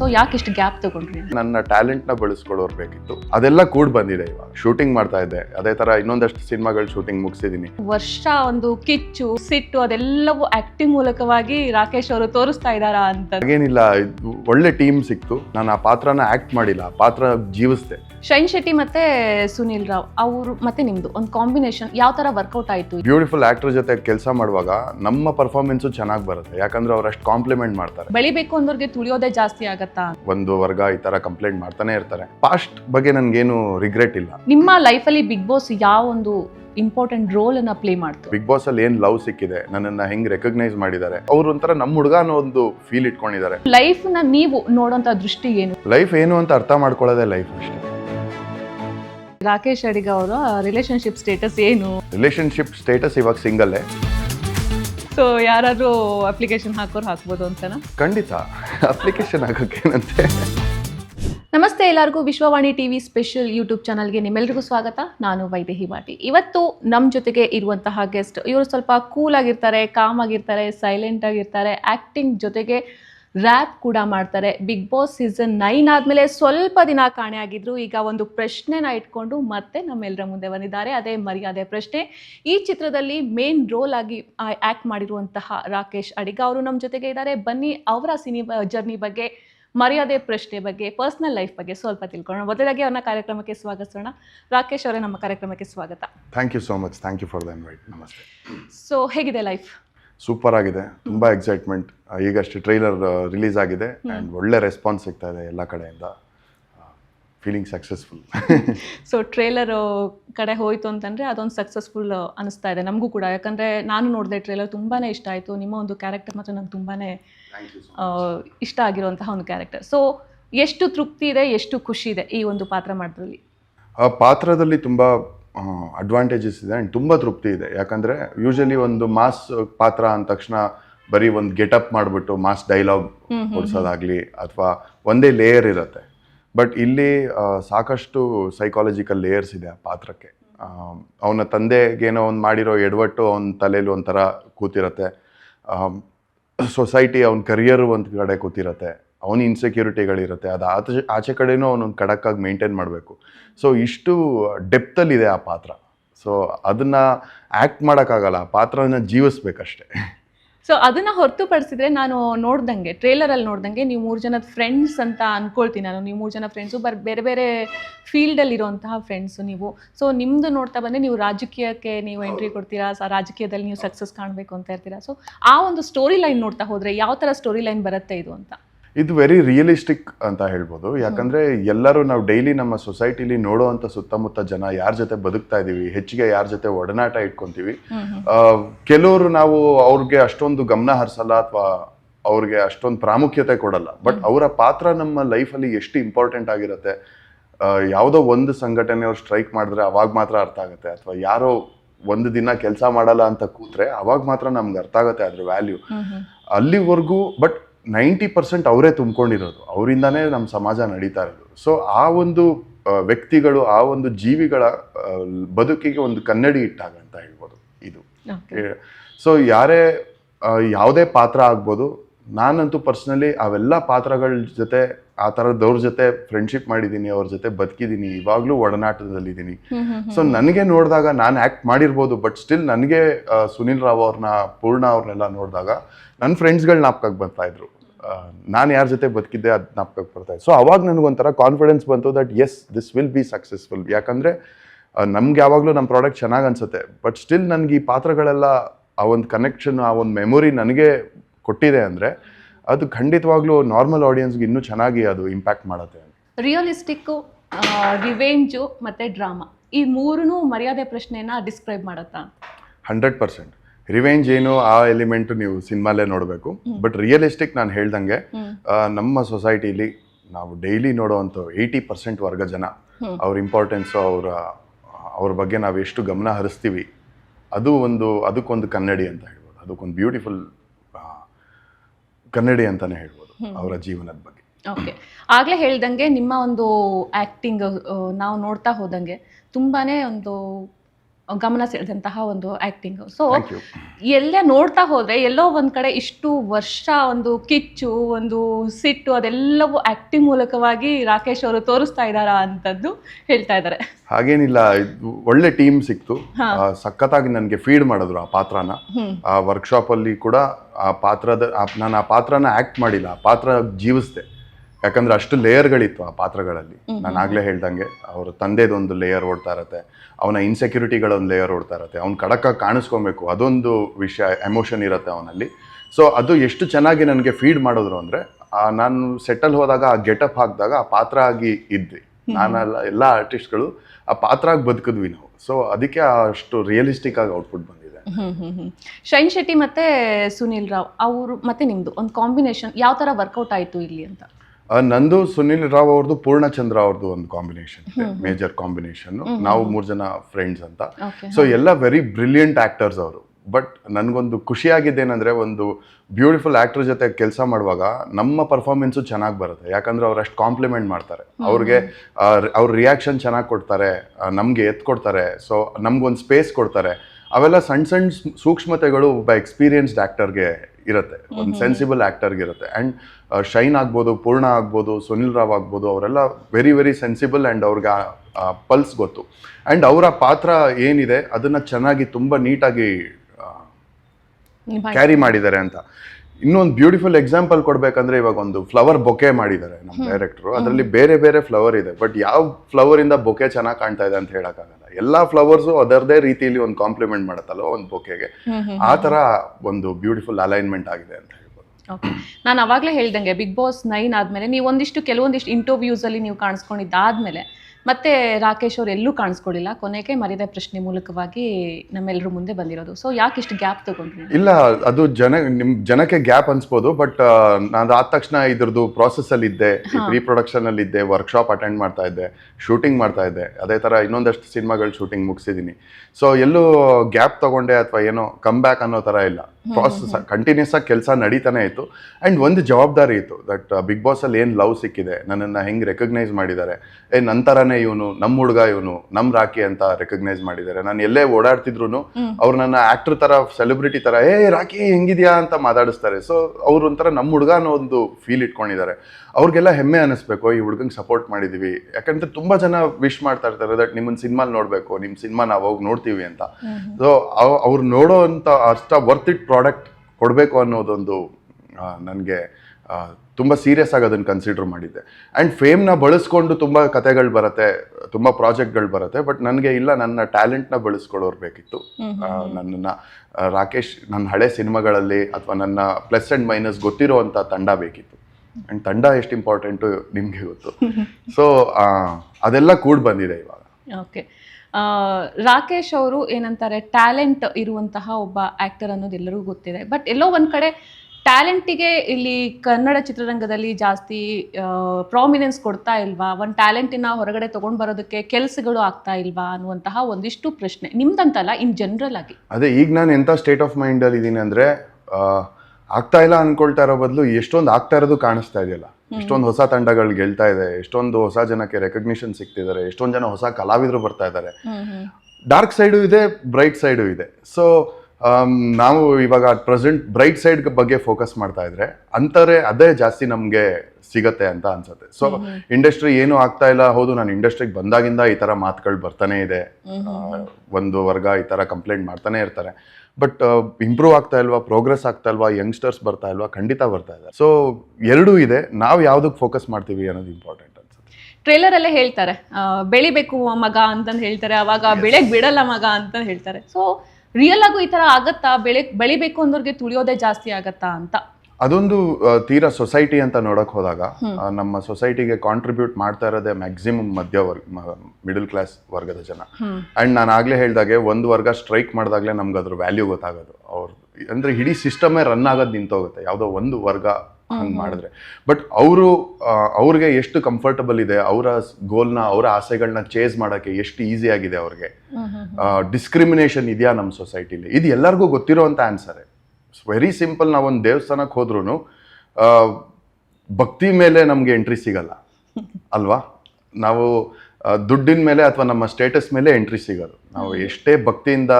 So ಯಾಕೆ ಇಷ್ಟು gap ತಗೊಂಡ್ರಿ? ನನ್ನ ಟ್ಯಾಲೆಂಟ್ನ ಬಳಸ್ಕೊಳ್ಳೋರು ಬೇಕಿತ್ತು. ಅದೆಲ್ಲ ಕೂಡ ಬಂದಿದೆ ಇವಾಗ. ಶೂಟಿಂಗ್ ಮಾಡ್ತಾ ಇದ್ದೆ. ಅದೇ ತರ ಇನ್ನೊಂದಷ್ಟು ಸಿನಿಮಾಗಳು ಶೂಟಿಂಗ್ ಮುಗಿಸಿದೀನಿ. ವರ್ಷ ಒಂದು ಕಿಚ್ಚು ಸಿಟ್ಟು ಅದೆಲ್ಲವೂ ಆಕ್ಟಿಂಗ್ ಮೂಲಕವಾಗಿ ರಾಕೇಶ್ ಅವರು ತೋರಿಸ್ತಾ ಇದಾರಾ ಅಂತ. ಏನಿಲ್ಲ ಇದು ಒಳ್ಳೆ ಟೀಮ್ ಸಿಕ್ತು. ನಾನು ಆ ಪಾತ್ರನ ಆಕ್ಟ್ ಮಾಡಿಲ್ಲ. ಆ ಪಾತ್ರ ಜೀವಿಸ್ದೆ ಶೈನ್ ಶೆಟ್ಟಿ ಮತ್ತೆ ಸುನಿಲ್ ರಾವ್ ಅವರು ಮತ್ತೆ ನಿಮ್ದು ಒಂದು ಕಾಂಬಿನೇಷನ್ ಯಾವ ತರ ವರ್ಕೌಟ್ ಆಯ್ತು? ಬ್ಯೂಟಿಫುಲ್ ಆಕ್ಟರ್ ಜೊತೆ ಕೆಲಸ ಮಾಡುವಾಗ ನಮ್ಮ ಪರ್ಫಾರ್ಮೆನ್ಸ್ ಚೆನ್ನಾಗಿ ಬರುತ್ತೆ. ಯಾಕಂದ್ರೆ ಅವ್ರು ಅಷ್ಟು ಕಾಂಪ್ಲಿಮೆಂಟ್ ಮಾಡ್ತಾರೆ. ಬೆಳಿಬೇಕು ಅಂದವ್ರಿಗೆ ತುಳಿಯೋದೇ ಜಾಸ್ತಿ ಆಗತ್ತಾ. ಒಂದು ವರ್ಗ ಈ ತರ ಕಂಪ್ಲೇಂಟ್ ಮಾಡ್ತಾನೆ ಇರ್ತಾರೆ. ಪಾಸ್ಟ್ ಬಗ್ಗೆ ನನ್ಗೇನು ರಿಗ್ರೆಟ್ ಇಲ್ಲ. ನಿಮ್ಮ ಲೈಫಲ್ಲಿ ಬಿಗ್ ಬಾಸ್ ಯಾವ ಒಂದು ಇಂಪಾರ್ಟೆಂಟ್ ರೋಲ್ ಅನ್ನ ಪ್ಲೇ ಮಾಡ್ತು? ಬಿಗ್ ಬಾಸ್ ಅಲ್ಲಿ ಏನ್ ಲವ್ ಸಿಕ್ಕಿದೆ? ನನ್ನನ್ನ ಹೆಂಗ್ ರೆಕಗ್ನೈಸ್ ಮಾಡಿದ್ದಾರೆ? ಅವ್ರು ಒಂಥರ ನಮ್ಮ ಹುಡುಗ ಅನ್ನೋ ಒಂದು ಫೀಲ್ ಇಟ್ಕೊಂಡಿದ್ದಾರೆ. ಲೈಫ್ನ ನೀವು ನೋಡೋಂತ ದೃಷ್ಟಿ ಏನು? ಲೈಫ್ ಏನು ಅಂತ ಅರ್ಥ ಮಾಡ್ಕೊಳ್ಳೋದೇ ಲೈಫ್ ಅಷ್ಟೇ. ರಾಕೇಶ್ ಅಡಿಗ ಅವರ ರಿಲೇಶನ್ಶಿಪ್ ಸ್ಟೇಟಸ್ ಏನು? ರಿಲೇಶನ್ಶಿಪ್ ಸ್ಟೇಟಸ್ ಇವಾಗ ಸಿಂಗಲ್ಲೇ ಸೊ ಯಾರಾದ್ರೂ ಅಪ್ಲಿಕೇಶನ್ ಹಾಕೋರು ಹಾಕ್ಬೋದು ಅಂತನಾ? ಖಂಡಿತ. ಅಪ್ಲಿಕೇಶನ್ ಹಾಕೋಕ್ಕೇನಂತೆ ನಮಸ್ತೆ ಎಲ್ಲರಿಗೂ. ವಿಶ್ವವಾಣಿ ಟಿವಿ ಸ್ಪೆಷಲ್ ಯೂಟ್ಯೂಬ್ ಚಾನಲ್ಗೆ ನಿಮ್ಮೆಲ್ರಿಗೂ ಸ್ವಾಗತ. ನಾನು ವೈದೇಹಿ ಮಾಟಿ. ಇವತ್ತು ನಮ್ಮ ಜೊತೆಗೆ ಇರುವಂತಹ ಗೆಸ್ಟ್ ಇವರು ಸ್ವಲ್ಪ ಕೂಲ್ ಆಗಿರ್ತಾರೆ ಕಾಮ್ ಆಗಿರ್ತಾರೆ ಸೈಲೆಂಟ್ ಆಗಿರ್ತಾರೆ ಆ್ಯಕ್ಟಿಂಗ್ ಜೊತೆಗೆ ರ್ಯಾಪ್ ಕೂಡ ಮಾಡ್ತಾರೆ. ಬಿಗ್ ಬಾಸ್ ಸೀಸನ್ ನೈನ್ ಆದಮೇಲೆ ಸ್ವಲ್ಪ ದಿನ ಕಾಣೆಯಾಗಿದ್ರು ಈಗ ಒಂದು ಪ್ರಶ್ನೆನ ಇಟ್ಕೊಂಡು ಮತ್ತೆ ನಮ್ಮೆಲ್ಲರ ಮುಂದೆ ಬಂದಿದ್ದಾರೆ. ಅದೇ ಮರ್ಯಾದೆ ಪ್ರಶ್ನೆ. ಈ ಚಿತ್ರದಲ್ಲಿ ಮೇನ್ ರೋಲ್ ಆಗಿ ಆ್ಯಕ್ಟ್ ಮಾಡಿರುವಂತಹ ರಾಕೇಶ್ ಅಡಿಗ ಅವರು ನಮ್ಮ ಜೊತೆಗೆ ಇದ್ದಾರೆ. ಬನ್ನಿ ಅವರ ಸಿನಿಮಾ ಜರ್ನಿ ಬಗ್ಗೆ ಮರ್ಯಾದೆ ಪ್ರಶ್ನೆ ಬಗ್ಗೆ ಪರ್ಸನಲ್ ಲೈಫ್ ಬಗ್ಗೆ ಸ್ವಲ್ಪ ತಿಳ್ಕೊಳ್ಳೋಣ. ಮೊದಲಾಗಿ ಅವ್ರನ್ನ ಕಾರ್ಯಕ್ರಮಕ್ಕೆ ಸ್ವಾಗತಿಸೋಣ. ರಾಕೇಶ್ ಅವರೇ ನಮ್ಮ ಕಾರ್ಯಕ್ರಮಕ್ಕೆ ಸ್ವಾಗತ. Thank you so much thank you for the invite ನಮಸ್ತೆ ಸೊ ಹೇಗಿದೆ ಲೈಫ್ ಸೂಪರ್ ಆಗಿದೆ. ತುಂಬ ಎಕ್ಸೈಟ್ಮೆಂಟ್ ಈಗಷ್ಟೇ ಟ್ರೈಲರ್ ರಿಲೀಸ್ ಆಗಿದೆ ಆ್ಯಂಡ್ ಒಳ್ಳೆ ರೆಸ್ಪಾನ್ಸ್ ಸಿಗ್ತಾ ಇದೆ ಎಲ್ಲ ಕಡೆಯಿಂದ. ಫೀಲಿಂಗ್ ಸಕ್ಸಸ್ಫುಲ್ ಸೊ ಟ್ರೇಲರ್ ಕಡೆ ಹೋಯ್ತು ಅಂತಂದರೆ ಅದೊಂದು ಸಕ್ಸಸ್ಫುಲ್ ಅನಿಸ್ತಾ ಇದೆ ನಮಗೂ ಕೂಡ. ಯಾಕಂದರೆ ನಾನು ನೋಡಿದೆ ಟ್ರೇಲರ್ ತುಂಬಾ ಇಷ್ಟ ಆಯಿತು. ನಿಮ್ಮ ಒಂದು ಕ್ಯಾರೆಕ್ಟರ್ ಮಾತ್ರ ನಂಗೆ ತುಂಬಾ ಇಷ್ಟ ಆಗಿರುವಂತಹ ಒಂದು ಕ್ಯಾರೆಕ್ಟರ್ ಸೊ ಎಷ್ಟು ತೃಪ್ತಿ ಇದೆ ಎಷ್ಟು ಖುಷಿ ಇದೆ ಈ ಒಂದು ಪಾತ್ರ ಮಾಡಿದ್ರಲ್ಲಿ? ಆ ಪಾತ್ರದಲ್ಲಿ ತುಂಬ ಅಡ್ವಾಂಟೇಜಸ್ ಇದೆ ಆ್ಯಂಡ್ ತುಂಬ ತೃಪ್ತಿ ಇದೆ. ಯಾಕಂದರೆ ಯೂಶಲಿ ಒಂದು ಮಾಸ್ ಪಾತ್ರ ಅಂದ ತಕ್ಷಣ ಬರೀ ಒಂದು ಗೆಟಪ್ ಮಾಡಿಬಿಟ್ಟು ಮಾಸ್ ಡೈಲಾಗ್ ಕೊಡಿಸೋದಾಗಲಿ ಅಥವಾ ಒಂದೇ ಲೇಯರ್ ಇರುತ್ತೆ. ಬಟ್ ಇಲ್ಲಿ ಸಾಕಷ್ಟು ಸೈಕಾಲಜಿಕಲ್ ಲೇಯರ್ಸ್ ಇದೆ ಆ ಪಾತ್ರಕ್ಕೆ. ಅವನ ತಂದೆಗೇನೋ ಒಂದು ಮಾಡಿರೋ ಎಡವಟ್ಟು ಅವನ ತಲೆಯಲ್ಲಿ ಒಂಥರ ಕೂತಿರತ್ತೆ. ಸೊಸೈಟಿ ಅವನ ಕರಿಯರ್ ಒಂದು ಕಡೆ ಕೂತಿರತ್ತೆ. ಅವನ ಇನ್ಸೆಕ್ಯೂರಿಟಿಗಳಿರುತ್ತೆ ಅದು ಆಚೆ ಆಚೆ ಕಡೆನೂ ಅವನೊಂದು ಕಡಕ್ಕಾಗಿ ಮೇಂಟೈನ್ ಮಾಡಬೇಕು. ಸೊ ಇಷ್ಟು ಡೆಪ್ತಲ್ಲಿದೆ ಆ ಪಾತ್ರ. ಸೊ ಅದನ್ನು ಆ್ಯಕ್ಟ್ ಮಾಡೋಕ್ಕಾಗಲ್ಲ. ಆ ಪಾತ್ರನ ಜೀವಿಸ್ಬೇಕಷ್ಟೆ. ಸೊ ಅದನ್ನ ಹೊರತುಪಡಿಸಿದ್ರೆ ನಾನು ನೋಡ್ದಂಗೆ ಟ್ರೇಲರಲ್ಲಿ ನೋಡ್ದಂಗೆ ನೀವು ಮೂರು ಜನದ ಫ್ರೆಂಡ್ಸ್ ಅಂತ ಅನ್ಕೊಳ್ತೀನಿ ನಾನು. ನೀವು ಮೂರು ಜನ ಫ್ರೆಂಡ್ಸು ಬರ್ ಬೇರೆ ಬೇರೆ ಫೀಲ್ಡಲ್ಲಿ ಇರುವಂತಹ ಫ್ರೆಂಡ್ಸು ನೀವು. ಸೊ ನಿಮ್ಮದು ನೋಡ್ತಾ ಬಂದರೆ ನೀವು ರಾಜಕೀಯಕ್ಕೆ ನೀವು ಎಂಟ್ರಿ ಕೊಡ್ತೀರಾ? ರಾಜಕೀಯದಲ್ಲಿ ನೀವು ಸಕ್ಸಸ್ ಕಾಣಬೇಕು ಅಂತ ಇರ್ತೀರಾ? ಸೊ ಆ ಒಂದು ಸ್ಟೋರಿ ಲೈನ್ ನೋಡ್ತಾ ಹೋದರೆ ಯಾವ ಥರ ಸ್ಟೋರಿ ಲೈನ್ ಬರುತ್ತೆ ಇದು ಅಂತ? ಇದು ವೆರಿ ರಿಯಲಿಸ್ಟಿಕ್ ಅಂತ ಹೇಳ್ಬೋದು. ಯಾಕಂದ್ರೆ ಎಲ್ಲರೂ ನಾವು ಡೈಲಿ ನಮ್ಮ ಸೊಸೈಟಿಲಿ ನೋಡೋವಂಥ ಸುತ್ತಮುತ್ತ ಜನ ಯಾರ ಜೊತೆ ಬದುಕ್ತಾ ಇದ್ದೀವಿ ಹೆಚ್ಚಿಗೆ ಯಾರ ಜೊತೆ ಒಡನಾಟ ಇಟ್ಕೊಂತೀವಿ. ಕೆಲವರು ನಾವು ಅವ್ರಿಗೆ ಅಷ್ಟೊಂದು ಗಮನ ಹರಿಸಲ್ಲ ಅಥವಾ ಅವ್ರಿಗೆ ಅಷ್ಟೊಂದು ಪ್ರಾಮುಖ್ಯತೆ ಕೊಡಲ್ಲ. ಬಟ್ ಅವರ ಪಾತ್ರ ನಮ್ಮ ಲೈಫಲ್ಲಿ ಎಷ್ಟು ಇಂಪಾರ್ಟೆಂಟ್ ಆಗಿರುತ್ತೆ ಯಾವುದೋ ಒಂದು ಸಂಘಟನೆ ಅವ್ರು ಸ್ಟ್ರೈಕ್ ಮಾಡಿದ್ರೆ ಅವಾಗ ಮಾತ್ರ ಅರ್ಥ ಆಗುತ್ತೆ. ಅಥವಾ ಯಾರೋ ಒಂದು ದಿನ ಕೆಲಸ ಮಾಡಲ್ಲ ಅಂತ ಕೂತ್ರೆ ಅವಾಗ ಮಾತ್ರ ನಮ್ಗೆ ಅರ್ಥ ಆಗುತ್ತೆ ಅದ್ರ ವ್ಯಾಲ್ಯೂ ಅಲ್ಲಿವರೆಗೂ ಬಟ್ ನೈಂಟಿ ಪರ್ಸೆಂಟ್ ಅವರೇ ತುಂಬ್ಕೊಂಡಿರೋದು. ಅವರಿಂದಾನೇ ನಮ್ಮ ಸಮಾಜ ನಡೀತಾ ಇರೋದು. ಸೊ ಆ ಒಂದು ವ್ಯಕ್ತಿಗಳು ಆ ಒಂದು ಜೀವಿಗಳ ಬದುಕಿಗೆ ಒಂದು ಕನ್ನಡಿ ಇಟ್ಟಾಗ ಅಂತ ಹೇಳ್ಬೋದು ಇದು. ಸೊ ಯಾರೇ ಯಾವುದೇ ಪಾತ್ರ ಆಗ್ಬೋದು ನಾನಂತೂ ಪರ್ಸ್ನಲಿ ಅವೆಲ್ಲ ಪಾತ್ರಗಳ ಜೊತೆ ಆ ಥರದವ್ರ ಜೊತೆ ಫ್ರೆಂಡ್ಶಿಪ್ ಮಾಡಿದ್ದೀನಿ ಅವ್ರ ಜೊತೆ ಬದುಕಿದ್ದೀನಿ ಇವಾಗಲೂ ಒಡನಾಟದಲ್ಲಿದ್ದೀನಿ ಸೊ ನನಗೆ ನೋಡಿದಾಗ ನಾನು ಆ್ಯಕ್ಟ್ ಮಾಡಿರ್ಬೋದು ಬಟ್ ಸ್ಟಿಲ್ ನನಗೆ ಸುನಿಲ್ ರಾವ್ ಅವ್ರನ್ನ ಪೂರ್ಣ ಅವ್ರನ್ನೆಲ್ಲ ನೋಡಿದಾಗ ನನ್ನ ಫ್ರೆಂಡ್ಸ್ಗಳು ಜ್ಞಾಪಕಕ್ಕೆ ಬರ್ತಾ ಇದ್ರು. ನಾನು ಯಾರ ಜೊತೆ ಬದುಕಿದ್ದೆ ಅದು ಜ್ಞಾಪಕಕ್ಕೆ ಬರ್ತಾ ಇತ್ತು ಸೊ ಅವಾಗ ನನಗೊಂಥರ ಕಾನ್ಫಿಡೆನ್ಸ್ ಬಂತು that yes this will be successful ಯಾಕಂದರೆ ನಮ್ಗೆ ಯಾವಾಗಲೂ ನಮ್ಮ ಪ್ರಾಡಕ್ಟ್ ಚೆನ್ನಾಗಿ ಅನ್ಸುತ್ತೆ. ಬಟ್ ಸ್ಟಿಲ್ ನನಗೆ ಈ ಪಾತ್ರಗಳೆಲ್ಲ ಆ ಒಂದು ಕನೆಕ್ಷನ್ ಆ ಒಂದು ಮೆಮೊರಿ ನನಗೆ ಕೊಟ್ಟಿದೆ ಅಂದರೆ ಅದು ಖಂಡಿತವಾಗ್ಲೂ ನಾರ್ಮಲ್ ಆಡಿಯನ್ಸ್ಗೆ ಇನ್ನೂ ಚೆನ್ನಾಗಿ ಅದು ಇಂಪ್ಯಾಕ್ಟ್ ಮಾಡುತ್ತೆ ರಿಯಲಿಸ್ಟಿಕ್ಕು ರಿವೆಂಜು ಮತ್ತು ಡ್ರಾಮಾ ಈ ಮೂರೂ ಮರ್ಯಾದೆ ಪ್ರಶ್ನೆನ ಡಿಸ್ಕ್ರೈಬ್ ಮಾಡುತ್ತಾ ಹಂಡ್ರೆಡ್ ಪರ್ಸೆಂಟ್ ರಿವೆಂಜ್ ಏನು ಆ ಎಲಿಮೆಂಟ್ ನೀವು ಸಿನಿಮಾಲೇ ನೋಡಬೇಕು. ಬಟ್ ರಿಯಲಿಸ್ಟಿಕ್ ನಾನು ಹೇಳ್ದಂಗೆ ನಮ್ಮ ಸೊಸೈಟಿಲಿ ನಾವು ಡೈಲಿ ನೋಡುವಂಥ ಏಯ್ಟಿ ಪರ್ಸೆಂಟ್ ವರ್ಗ ಜನ. ಅವ್ರ ಇಂಪಾರ್ಟೆನ್ಸು ಅವರ ಅವ್ರ ಬಗ್ಗೆ ನಾವು ಎಷ್ಟು ಗಮನ ಹರಿಸ್ತೀವಿ ಅದು ಒಂದು ಅದಕ್ಕೊಂದು ಕನ್ನಡಿ ಅಂತ ಹೇಳ್ಬೋದು. ಅದಕ್ಕೊಂದು ಬ್ಯೂಟಿಫುಲ್ ಕನ್ನಡಿ ಅಂತಾನೆ ಹೇಳ್ಬೋದು ಅವರ ಜೀವನದ ಬಗ್ಗೆ. ಓಕೆ ಆಗಲೇ ಹೇಳ್ದಂಗೆ ನಿಮ್ಮ ಒಂದು ಆ್ಯಕ್ಟಿಂಗ್ ನಾವು ನೋಡ್ತಾ ಹೋದಂಗೆ ತುಂಬಾ ಒಂದು ಗಮನ ಸೆಳೆದಂತಹ ಒಂದು ಆಕ್ಟಿಂಗ್ ಸೊ ಎಲ್ಲೇ ನೋಡ್ತಾ ಹೋದ್ರೆ ಎಲ್ಲೋ ಒಂದ್ ಕಡೆ ಇಷ್ಟು ವರ್ಷ ಒಂದು ಕಿಚ್ಚು ಒಂದು ಸಿಟ್ಟು ಅದೆಲ್ಲವೂ ಆಕ್ಟಿಂಗ್ ಮೂಲಕವಾಗಿ ರಾಕೇಶ್ ಅವರು ತೋರಿಸ್ತಾ ಇದ್ದಾರಾ ಅಂತದ್ದು ಹೇಳ್ತಾ ಇದ್ದಾರೆ. ಹಾಗೇನಿಲ್ಲ ಒಳ್ಳೆ ಟೀಮ್ ಸಿಕ್ತು. ಸಖತ್ತಾಗಿ ನನಗೆ ಫೀಡ್ ಮಾಡಿದ್ರು ಆ ಪಾತ್ರನ. ಆ ವರ್ಕ್ಶಾಪ್ ಅಲ್ಲಿ ಕೂಡ ಆ ಪಾತ್ರದ ನಾನು ಆ ಪಾತ್ರನ ಆಕ್ಟ್ ಮಾಡಿಲ್ಲ ಆ ಪಾತ್ರ ಜೀವಿಸ್ದೆ. ಯಾಕಂದ್ರೆ ಅಷ್ಟು ಲೇಯರ್ಗಳಿತ್ತು ಆ ಪಾತ್ರಗಳಲ್ಲಿ. ನಾನು ಆಗ್ಲೇ ಹೇಳ್ದಂಗೆ ಅವ್ರ ತಂದೆದೊಂದು ಲೇಯರ್ ಓಡ್ತಾ ಇರತ್ತೆ ಅವನ ಇನ್ಸೆಕ್ಯೂರಿಟಿಗಳೊಂದು ಲೇಯರ್ ಓಡ್ತಾ ಇರತ್ತೆ ಅವ್ನು ಕಡಕ ಕಾಣಿಸ್ಕೊಬೇಕು ಅದೊಂದು ವಿಷಯ ಎಮೋಷನ್ ಇರುತ್ತೆ ಅವನಲ್ಲಿ. ಸೊ ಅದು ಎಷ್ಟು ಚೆನ್ನಾಗಿ ನನಗೆ ಫೀಡ್ ಮಾಡಿದ್ರು ಅಂದ್ರೆ ಆ, ನಾನು ಸೆಟಲ್ ಹೋದಾಗ ಆ ಗೆಟಪ್ ಹಾಕಿದಾಗ ಆ ಪಾತ್ರ ಆಗಿ ಇದ್ವಿ ನಾನೆಲ್ಲ ಎಲ್ಲ ಆರ್ಟಿಸ್ಟ್ಗಳು ಆ ಪಾತ್ರ ಆಗಿ ಬದುಕಿದ್ವಿ ನಾವು. ಸೊ ಅದಕ್ಕೆ ಅಷ್ಟು ರಿಯಲಿಸ್ಟಿಕ್ ಆಗಿ ಔಟ್ಪುಟ್ ಬಂದಿದೆ. ಹ್ಮ್ ಹ್ಮ್ ಹ್ಮ್. ಶೈನ್ ಶೆಟ್ಟಿ ಮತ್ತೆ ಸುನಿಲ್ ರಾವ್ ಅವರು ಮತ್ತೆ ನಿಮ್ದು ಒಂದು ಕಾಂಬಿನೇಷನ್ ಯಾವ ತರ ವರ್ಕೌಟ್ ಆಯ್ತು ಇಲ್ಲಿ ಅಂತ? ನಂದು ಸುನಿಲ್ ರಾವ್ ಅವ್ರದ್ದು ಪೂರ್ಣಚಂದ್ರ ಅವ್ರದ್ದು ಒಂದು ಕಾಂಬಿನೇಷನ್ ಮೇಜರ್ ಕಾಂಬಿನೇಷನ್ ನಾವು ಮೂರು ಜನ ಫ್ರೆಂಡ್ಸ್ ಅಂತ. ಸೊ ಎಲ್ಲ ವೆರಿ ಬ್ರಿಲಿಯಂಟ್ ಆಕ್ಟರ್ಸ್ ಅವರು. ಬಟ್ ನನಗೊಂದು ಖುಷಿಯಾಗಿದ್ದೇನೆಂದ್ರೆ ಒಂದು ಬ್ಯೂಟಿಫುಲ್ ಆಕ್ಟರ್ ಜೊತೆ ಕೆಲಸ ಮಾಡುವಾಗ ನಮ್ಮ ಪರ್ಫಾರ್ಮೆನ್ಸು ಚೆನ್ನಾಗಿ ಬರುತ್ತೆ. ಯಾಕಂದ್ರೆ ಅವ್ರು ಅಷ್ಟು ಕಾಂಪ್ಲಿಮೆಂಟ್ ಮಾಡ್ತಾರೆ. ಅವ್ರಿಗೆ ಅವ್ರ ರಿಯಾಕ್ಷನ್ ಚೆನ್ನಾಗಿ ಕೊಡ್ತಾರೆ ನಮಗೆ ಎತ್ ಕೊಡ್ತಾರೆ ಸೊ ನಮ್ಗೊಂದು ಸ್ಪೇಸ್ ಕೊಡ್ತಾರೆ. ಅವೆಲ್ಲ ಸಣ್ಣ ಸಣ್ಣ ಸೂಕ್ಷ್ಮತೆಗಳು ಒಬ್ಬ ಎಕ್ಸ್ಪೀರಿಯನ್ಸ್ಡ್ ಆ್ಯಕ್ಟರ್ಗೆ ಇರುತ್ತೆ. ಒಂದು ಸೆನ್ಸಿಬಲ್ ಆ್ಯಕ್ಟರ್ಗೆ ಇರುತ್ತೆ. ಆ್ಯಂಡ್ ಶೈನ್ ಆಗ್ಬೋದು ಪೂರ್ಣ ಆಗ್ಬೋದು ಸುನಿಲ್ ರಾವ್ ಆಗ್ಬೋದು ಅವರೆಲ್ಲ ವೆರಿ ವೆರಿ ಸೆನ್ಸಿಬಲ್ ಆ್ಯಂಡ್ ಅವ್ರಿಗೆ ಪಲ್ಸ್ ಗೊತ್ತು. ಆ್ಯಂಡ್ ಅವರ ಪಾತ್ರ ಏನಿದೆ ಅದನ್ನು ಚೆನ್ನಾಗಿ ತುಂಬ ನೀಟಾಗಿ. ಕ್ಯಾರಿ ಮಾಡಿದ್ದಾರೆ ಅಂತ. ಇನ್ನೊಂದು ಬ್ಯೂಟಿಫುಲ್ ಎಕ್ಸಾಂಪಲ್ ಕೊಡ್ಬೇಕಂದ್ರೆ ಇವಾಗ ಒಂದು ಫ್ಲವರ್ ಬೊಕೆ ಮಾಡಿದ್ದಾರೆ ನಮ್ಮ ಡೈರೆಕ್ಟರ್ ಅದರಲ್ಲಿ ಬೇರೆ ಬೇರೆ ಫ್ಲವರ್ ಇದೆ. ಬಟ್ ಯಾವ ಫ್ಲವರ್ ಇಂದ ಬೊಕೆ ಚೆನ್ನಾಗಿ ಕಾಣ್ತಾ ಇದೆ ಅಂತ ಹೇಳಕ್ಕಾಗಲ್ಲ. ಎಲ್ಲಾ ಫ್ಲವರ್ಸು ಅದರದೇ ರೀತಿಯಲ್ಲಿ ಒಂದು ಕಾಂಪ್ಲಿಮೆಂಟ್ ಮಾಡುತ್ತಲ್ಲ ಒಂದು ಬೊಕೆಗೆ ಆ ತರ ಒಂದು ಬ್ಯೂಟಿಫುಲ್ ಅಲೈನ್ಮೆಂಟ್ ಆಗಿದೆ ಅಂತ ನಾನು ಅವಾಗಲೇ ಹೇಳ್ದಂಗೆ ಬಿಗ್ ಬಾಸ್ ನೈನ್ ಆದ್ಮೇಲೆ ನೀವು ಒಂದಿಷ್ಟು ಕೆಲವೊಂದಿಷ್ಟು ಇಂಟರ್ವ್ಯೂಸಲ್ಲಿ ನೀವು ಕಾಣಿಸ್ಕೊಂಡಿದ್ದಾದ್ಮೇಲೆ ಮತ್ತೆ ರಾಕೇಶ್ ಅವ್ರು ಎಲ್ಲೂ ಕಾಣಿಸ್ಕೊಳ್ಳಿಲ್ಲ ಕೊನೆಗೆ ಮರ್ಯಾದೆ ಪ್ರಶ್ನೆ ಮೂಲಕವಾಗಿ ನಮ್ಮೆಲ್ಲರ ಮುಂದೆ ಬಂದಿರೋದು. ಸೊ ಯಾಕೆ ಇಷ್ಟು ಗ್ಯಾಪ್ ತಗೊಂಡ್ರಿ? ಇಲ್ಲ ಅದು ಜನ ನಿಮ್ ಜನಕ್ಕೆ ಗ್ಯಾಪ್ ಅನ್ಸ್ಬೋದು ಬಟ್ ನಾನು ಆದ ತಕ್ಷಣ ಇದ್ರದ್ದು ಪ್ರಾಸೆಸ್ ಅಲ್ಲಿ ಇದ್ದೆ ಪ್ರೀ ಪ್ರೊಡಕ್ಷನ್ ಅಲ್ಲಿ ಇದ್ದೆ ವರ್ಕ್ಶಾಪ್ ಅಟೆಂಡ್ ಮಾಡ್ತಾ ಇದ್ದೆ ಶೂಟಿಂಗ್ ಮಾಡ್ತಾ ಇದ್ದೆ. ಅದೇ ತರ ಇನ್ನೊಂದಷ್ಟು ಸಿನಿಮಾಗಳು ಶೂಟಿಂಗ್ ಮುಗಿಸಿದೀನಿ. ಸೊ ಎಲ್ಲೂ ಗ್ಯಾಪ್ ತಗೊಂಡೆ ಅಥವಾ ಏನೋ ಕಮ್ ಬ್ಯಾಕ್ ಅನ್ನೋ ತರ ಇಲ್ಲ. ಪ್ರಾಸೆಸ್ ಕಂಟಿನ್ಯೂಸ್ ಆಗಿ ಕೆಲಸ ನಡೀತಾನೆ ಇತ್ತು. ಅಂಡ್ ಒಂದು ಜವಾಬ್ದಾರಿ ಇತ್ತು. ದಟ್ ಬಿಗ್ ಬಾಸಲ್ಲಿ ಅಲ್ಲಿ ಏನ್ ಲವ್ ಸಿಕ್ಕಿದೆ ನನ್ನನ್ನ ಹೆಂಗ್ ರೆಕಗ್ನೈಸ್ ಮಾಡಿದ್ದಾರೆ? ಏ ನಂತರನೇ ಇವನು ನಮ್ಮ ಹುಡುಗ ಇವನು ನಮ್ ರಾಕಿ ಅಂತ ರೆಕಗ್ನೈಸ್ ಮಾಡಿದ್ದಾರೆ. ನಾನು ಎಲ್ಲೇ ಓಡಾಡ್ತಿದ್ರು ಅವ್ರು ನನ್ನ ಆಕ್ಟರ್ ತರ ಸೆಲೆಬ್ರಿಟಿ ತರ ಏ ರಾಕಿ ಹೆಂಗಿದ್ಯಾ? ಅಂತ ಮಾತಾಡಿಸ್ತಾರೆ. ಸೊ ಅವ್ರ ಒಂಥರ ನಮ್ಮ ಹುಡುಗ ಅನ್ನೋ ಒಂದು ಫೀಲ್ ಇಟ್ಕೊಂಡಿದ್ದಾರೆ. ಅವ್ರಿಗೆಲ್ಲ ಹೆಮ್ಮೆ ಅನಿಸ್ಬೇಕು ಈ ಹುಡುಗಂಗೆ ಸಪೋರ್ಟ್ ಮಾಡಿದ್ದೀವಿ ಯಾಕಂದ್ರೆ ತುಂಬಾ ಜನ ವಿಶ್ ಮಾಡ್ತಾ ಇರ್ತಾರೆ ದಟ್ ನಿಮ್ಮನ್ನ ಸಿನಿಮಾ ನೋಡಬೇಕು ನಿಮ್ಮ ಸಿನಿಮಾ ನಾವು ಹೋಗಿ ನೋಡ್ತೀವಿ ಅಂತ. ಸೊ ಅವ್ರು ನೋಡೋ ಅಂತ ಅಷ್ಟ ವರ್ತ್ ಇಟ್ ಪ್ರಾಡಕ್ಟ್ ಕೊಡಬೇಕು ಅನ್ನೋದೊಂದು ನನಗೆ ತುಂಬ ಸೀರಿಯಸ್ ಆಗಿ ಅದನ್ನು ಕನ್ಸಿಡರ್ ಮಾಡಿದ್ದೆ. ಆ್ಯಂಡ್ ಫೇಮ್ನ ಬಳಸ್ಕೊಂಡು ತುಂಬ ಕತೆಗಳು ಬರುತ್ತೆ ತುಂಬ ಪ್ರಾಜೆಕ್ಟ್ಗಳು ಬರುತ್ತೆ ಬಟ್ ನನಗೆ ಇಲ್ಲ ನನ್ನ ಟ್ಯಾಲೆಂಟ್ನ ಬಳಸ್ಕೊಳ್ಳೋರು ಬೇಕಿತ್ತು. ನನ್ನನ್ನು ರಾಕೇಶ್ ನನ್ನ ಹಳೆ ಸಿನಿಮಾಗಳಲ್ಲಿ ಅಥವಾ ನನ್ನ ಪ್ಲಸ್ ಆ್ಯಂಡ್ ಮೈನಸ್ ಗೊತ್ತಿರೋವಂಥ ತಂಡ ಬೇಕಿತ್ತು. ಆ್ಯಂಡ್ ತಂಡ ಎಷ್ಟು ಇಂಪಾರ್ಟೆಂಟು ನಿಮಗೆ ಗೊತ್ತು ಸೊ ಅದೆಲ್ಲ ಕೂಡ ಬಂದಿದೆ ಇವಾಗ ಓಕೆ ರಾಕೇಶ್ ಅವರು ಏನಂತಾರೆ ಟ್ಯಾಲೆಂಟ್ ಇರುವಂತಹ ಒಬ್ಬ ಆ್ಯಕ್ಟರ್ ಅನ್ನೋದು ಎಲ್ಲರಿಗೂ ಗೊತ್ತಿದೆ ಬಟ್ ಎಲ್ಲೋ ಒಂದು ಕಡೆ ಟ್ಯಾಲೆಂಟಿಗೆ ಇಲ್ಲಿ ಕನ್ನಡ ಚಿತ್ರರಂಗದಲ್ಲಿ ಜಾಸ್ತಿ ಪ್ರಾಮಿನೆನ್ಸ್ ಕೊಡ್ತಾ ಇಲ್ವಾ ಒಂದು ಟ್ಯಾಲೆಂಟಿನ ಹೊರಗಡೆ ತೊಗೊಂಡು ಬರೋದಕ್ಕೆ ಕೆಲಸಗಳು ಆಗ್ತಾ ಇಲ್ವಾ ಅನ್ನುವಂತಹ ಒಂದಿಷ್ಟು ಪ್ರಶ್ನೆ ನಿಮ್ದಂತಲ್ಲ ಇನ್ ಜನರಲ್ ಆಗಿ ಅದೇ ಈಗ ನಾನು ಎಂಥ ಸ್ಟೇಟ್ ಆಫ್ ಮೈಂಡಲ್ಲಿ ಇದ್ದೀನಿ ಅಂದರೆ ಆಗ್ತಾ ಇಲ್ಲ ಅನ್ಕೊಳ್ತಾ ಇರೋ ಬದಲು ಎಷ್ಟೊಂದು ಆಗ್ತಾ ಇರೋದು ಕಾಣಿಸ್ತಾ ಇದೆಯಲ್ಲ. ಎಷ್ಟೊಂದು ಹೊಸ ತಂಡಗಳು ಗೆಲ್ತಾ ಇದೆ ಎಷ್ಟೊಂದು ಹೊಸ ಜನಕ್ಕೆ ರೆಕಗ್ನಿಷನ್ ಸಿಗ್ತಿದ್ದಾರೆ ಎಷ್ಟೊಂದು ಜನ ಹೊಸ ಕಲಾವಿದರು ಬರ್ತಾ ಇದ್ದಾರೆ. ಡಾರ್ಕ್ ಸೈಡು ಇದೆ ಬ್ರೈಟ್ ಸೈಡು ಇದೆ. ಸೊ ನಾವು ಇವಾಗ ಪ್ರೆಸೆಂಟ್ ಬ್ರೈಟ್ ಸೈಡ್ ಬಗ್ಗೆ ಫೋಕಸ್ ಮಾಡ್ತಾ ಇದ್ರೆ ಅಂತಾರೆ ಅದೇ ಜಾಸ್ತಿ ನಮಗೆ ಸಿಗತ್ತೆ ಅಂತ ಅನ್ಸುತ್ತೆ. ಸೊ ಇಂಡಸ್ಟ್ರಿ ಏನು ಆಗ್ತಾ ಇಲ್ಲ. ಹೌದು ನಾನು ಇಂಡಸ್ಟ್ರಿಗೆ ಬಂದಾಗಿಂದ ಈ ತರ ಮಾತುಗಳು ಬರ್ತಾನೆ ಇದೆ. ಒಂದು ವರ್ಗ ಈ ತರ ಕಂಪ್ಲೇಂಟ್ ಮಾಡ್ತಾನೆ ಇರ್ತಾರೆ. ಬಟ್ ಇಂಪ್ರೂವ್ ಆಗ್ತಾ ಇಲ್ವಾ? ಪ್ರೋಗ್ರೆಸ್ ಆಗ್ತಾ ಇಲ್ವಾ? ಯಂಗ್ಸ್ಟರ್ಸ್ ಬರ್ತಾ ಇಲ್ವಾ? ಖಂಡಿತ ಬರ್ತಾ ಇದೆ. ಸೊ ಎರಡೂ ಇದೆ. ನಾವು ಯಾವ್ದಕ್ಕೆ ಫೋಕಸ್ ಮಾಡ್ತೀವಿ ಅನ್ನೋದು ಇಂಪಾರ್ಟೆಂಟ್ ಅನ್ಸುತ್ತೆ. ಟ್ರೇಲರ್ ಅಲ್ಲೇ ಹೇಳ್ತಾರೆ. ಬೆಳಿಬೇಕು ಮಗ ಅಂತಂದು ಹೇಳ್ತಾರೆ. ಅವಾಗ ಬೆಳೆಗ್ ಬಿಡಲ್ಲ ಮಗ ಅಂತ ಹೇಳ್ತಾರೆ. ಸೊ ರಿಯಲ್ ಆಗು ಈ ತರ ಆಗತ್ತಾ? ಬೆಳೆ ಬೆಳಿಬೇಕು ಅಂದ್ರಿಗೆ ತುಳಿಯೋದೇ ಜಾಸ್ತಿ ಆಗತ್ತಾ ಅಂತ? ಅದೊಂದು ತೀರಾ ಸೊಸೈಟಿ ಅಂತ ನೋಡಕ್ ಹೋದಾಗ ನಮ್ಮ ಸೊಸೈಟಿಗೆ ಕಾಂಟ್ರಿಬ್ಯೂಟ್ ಮಾಡ್ತಾ ಇರೋದೇ ಮ್ಯಾಕ್ಸಿಮಮ್ ಮಧ್ಯ ವರ್ಗ ಮಿಡಲ್ ಕ್ಲಾಸ್ ವರ್ಗದ ಜನ. ಅಂಡ್ ನಾನು ಆಗ್ಲೇ ಹೇಳ್ದಾಗೆ ಒಂದು ವರ್ಗ ಸ್ಟ್ರೈಕ್ ಮಾಡಿದಾಗ್ಲೇ ನಮ್ಗೆ ಅದ್ರ ವ್ಯಾಲ್ಯೂ ಗೊತ್ತಾಗೋದು. ಅವ್ರ ಅಂದ್ರೆ ಇಡೀ ಸಿಸ್ಟಮೇ ರನ್ ಆಗೋದು ನಿಂತೋಗುತ್ತೆ. ಯಾವುದೋ ಒಂದು ವರ್ಗ ಹಂಗೆ ಮಾಡಿದ್ರೆ. ಬಟ್ ಅವರು ಅವ್ರಿಗೆ ಎಷ್ಟು ಕಂಫರ್ಟಬಲ್ ಇದೆ ಅವರ ಗೋಲ್ನ ಅವರ ಆಸೆಗಳನ್ನ ಚೇಸ್ ಮಾಡೋಕ್ಕೆ ಎಷ್ಟು ಈಸಿ ಆಗಿದೆ ಅವ್ರಿಗೆ? ಡಿಸ್ಕ್ರಿಮಿನೇಷನ್ ಇದೆಯಾ ನಮ್ಮ ಸೊಸೈಟಿಲಿ ಇದು ಎಲ್ಲರಿಗೂ ಗೊತ್ತಿರೋವಂಥ ಆನ್ಸರೇ ವೆರಿ ಸಿಂಪಲ್ ನಾವೊಂದು ದೇವಸ್ಥಾನಕ್ಕೆ ಹೋದ್ರೂ ಭಕ್ತಿ ಮೇಲೆ ನಮಗೆ ಎಂಟ್ರಿ ಸಿಗಲ್ಲ. ಅಲ್ವಾ? ನಾವು ದುಡ್ಡಿನ ಮೇಲೆ ಅಥವಾ ನಮ್ಮ ಸ್ಟೇಟಸ್ ಮೇಲೆ ಎಂಟ್ರಿ ಸಿಗೋದು. ನಾವು ಎಷ್ಟೇ ಭಕ್ತಿಯಿಂದ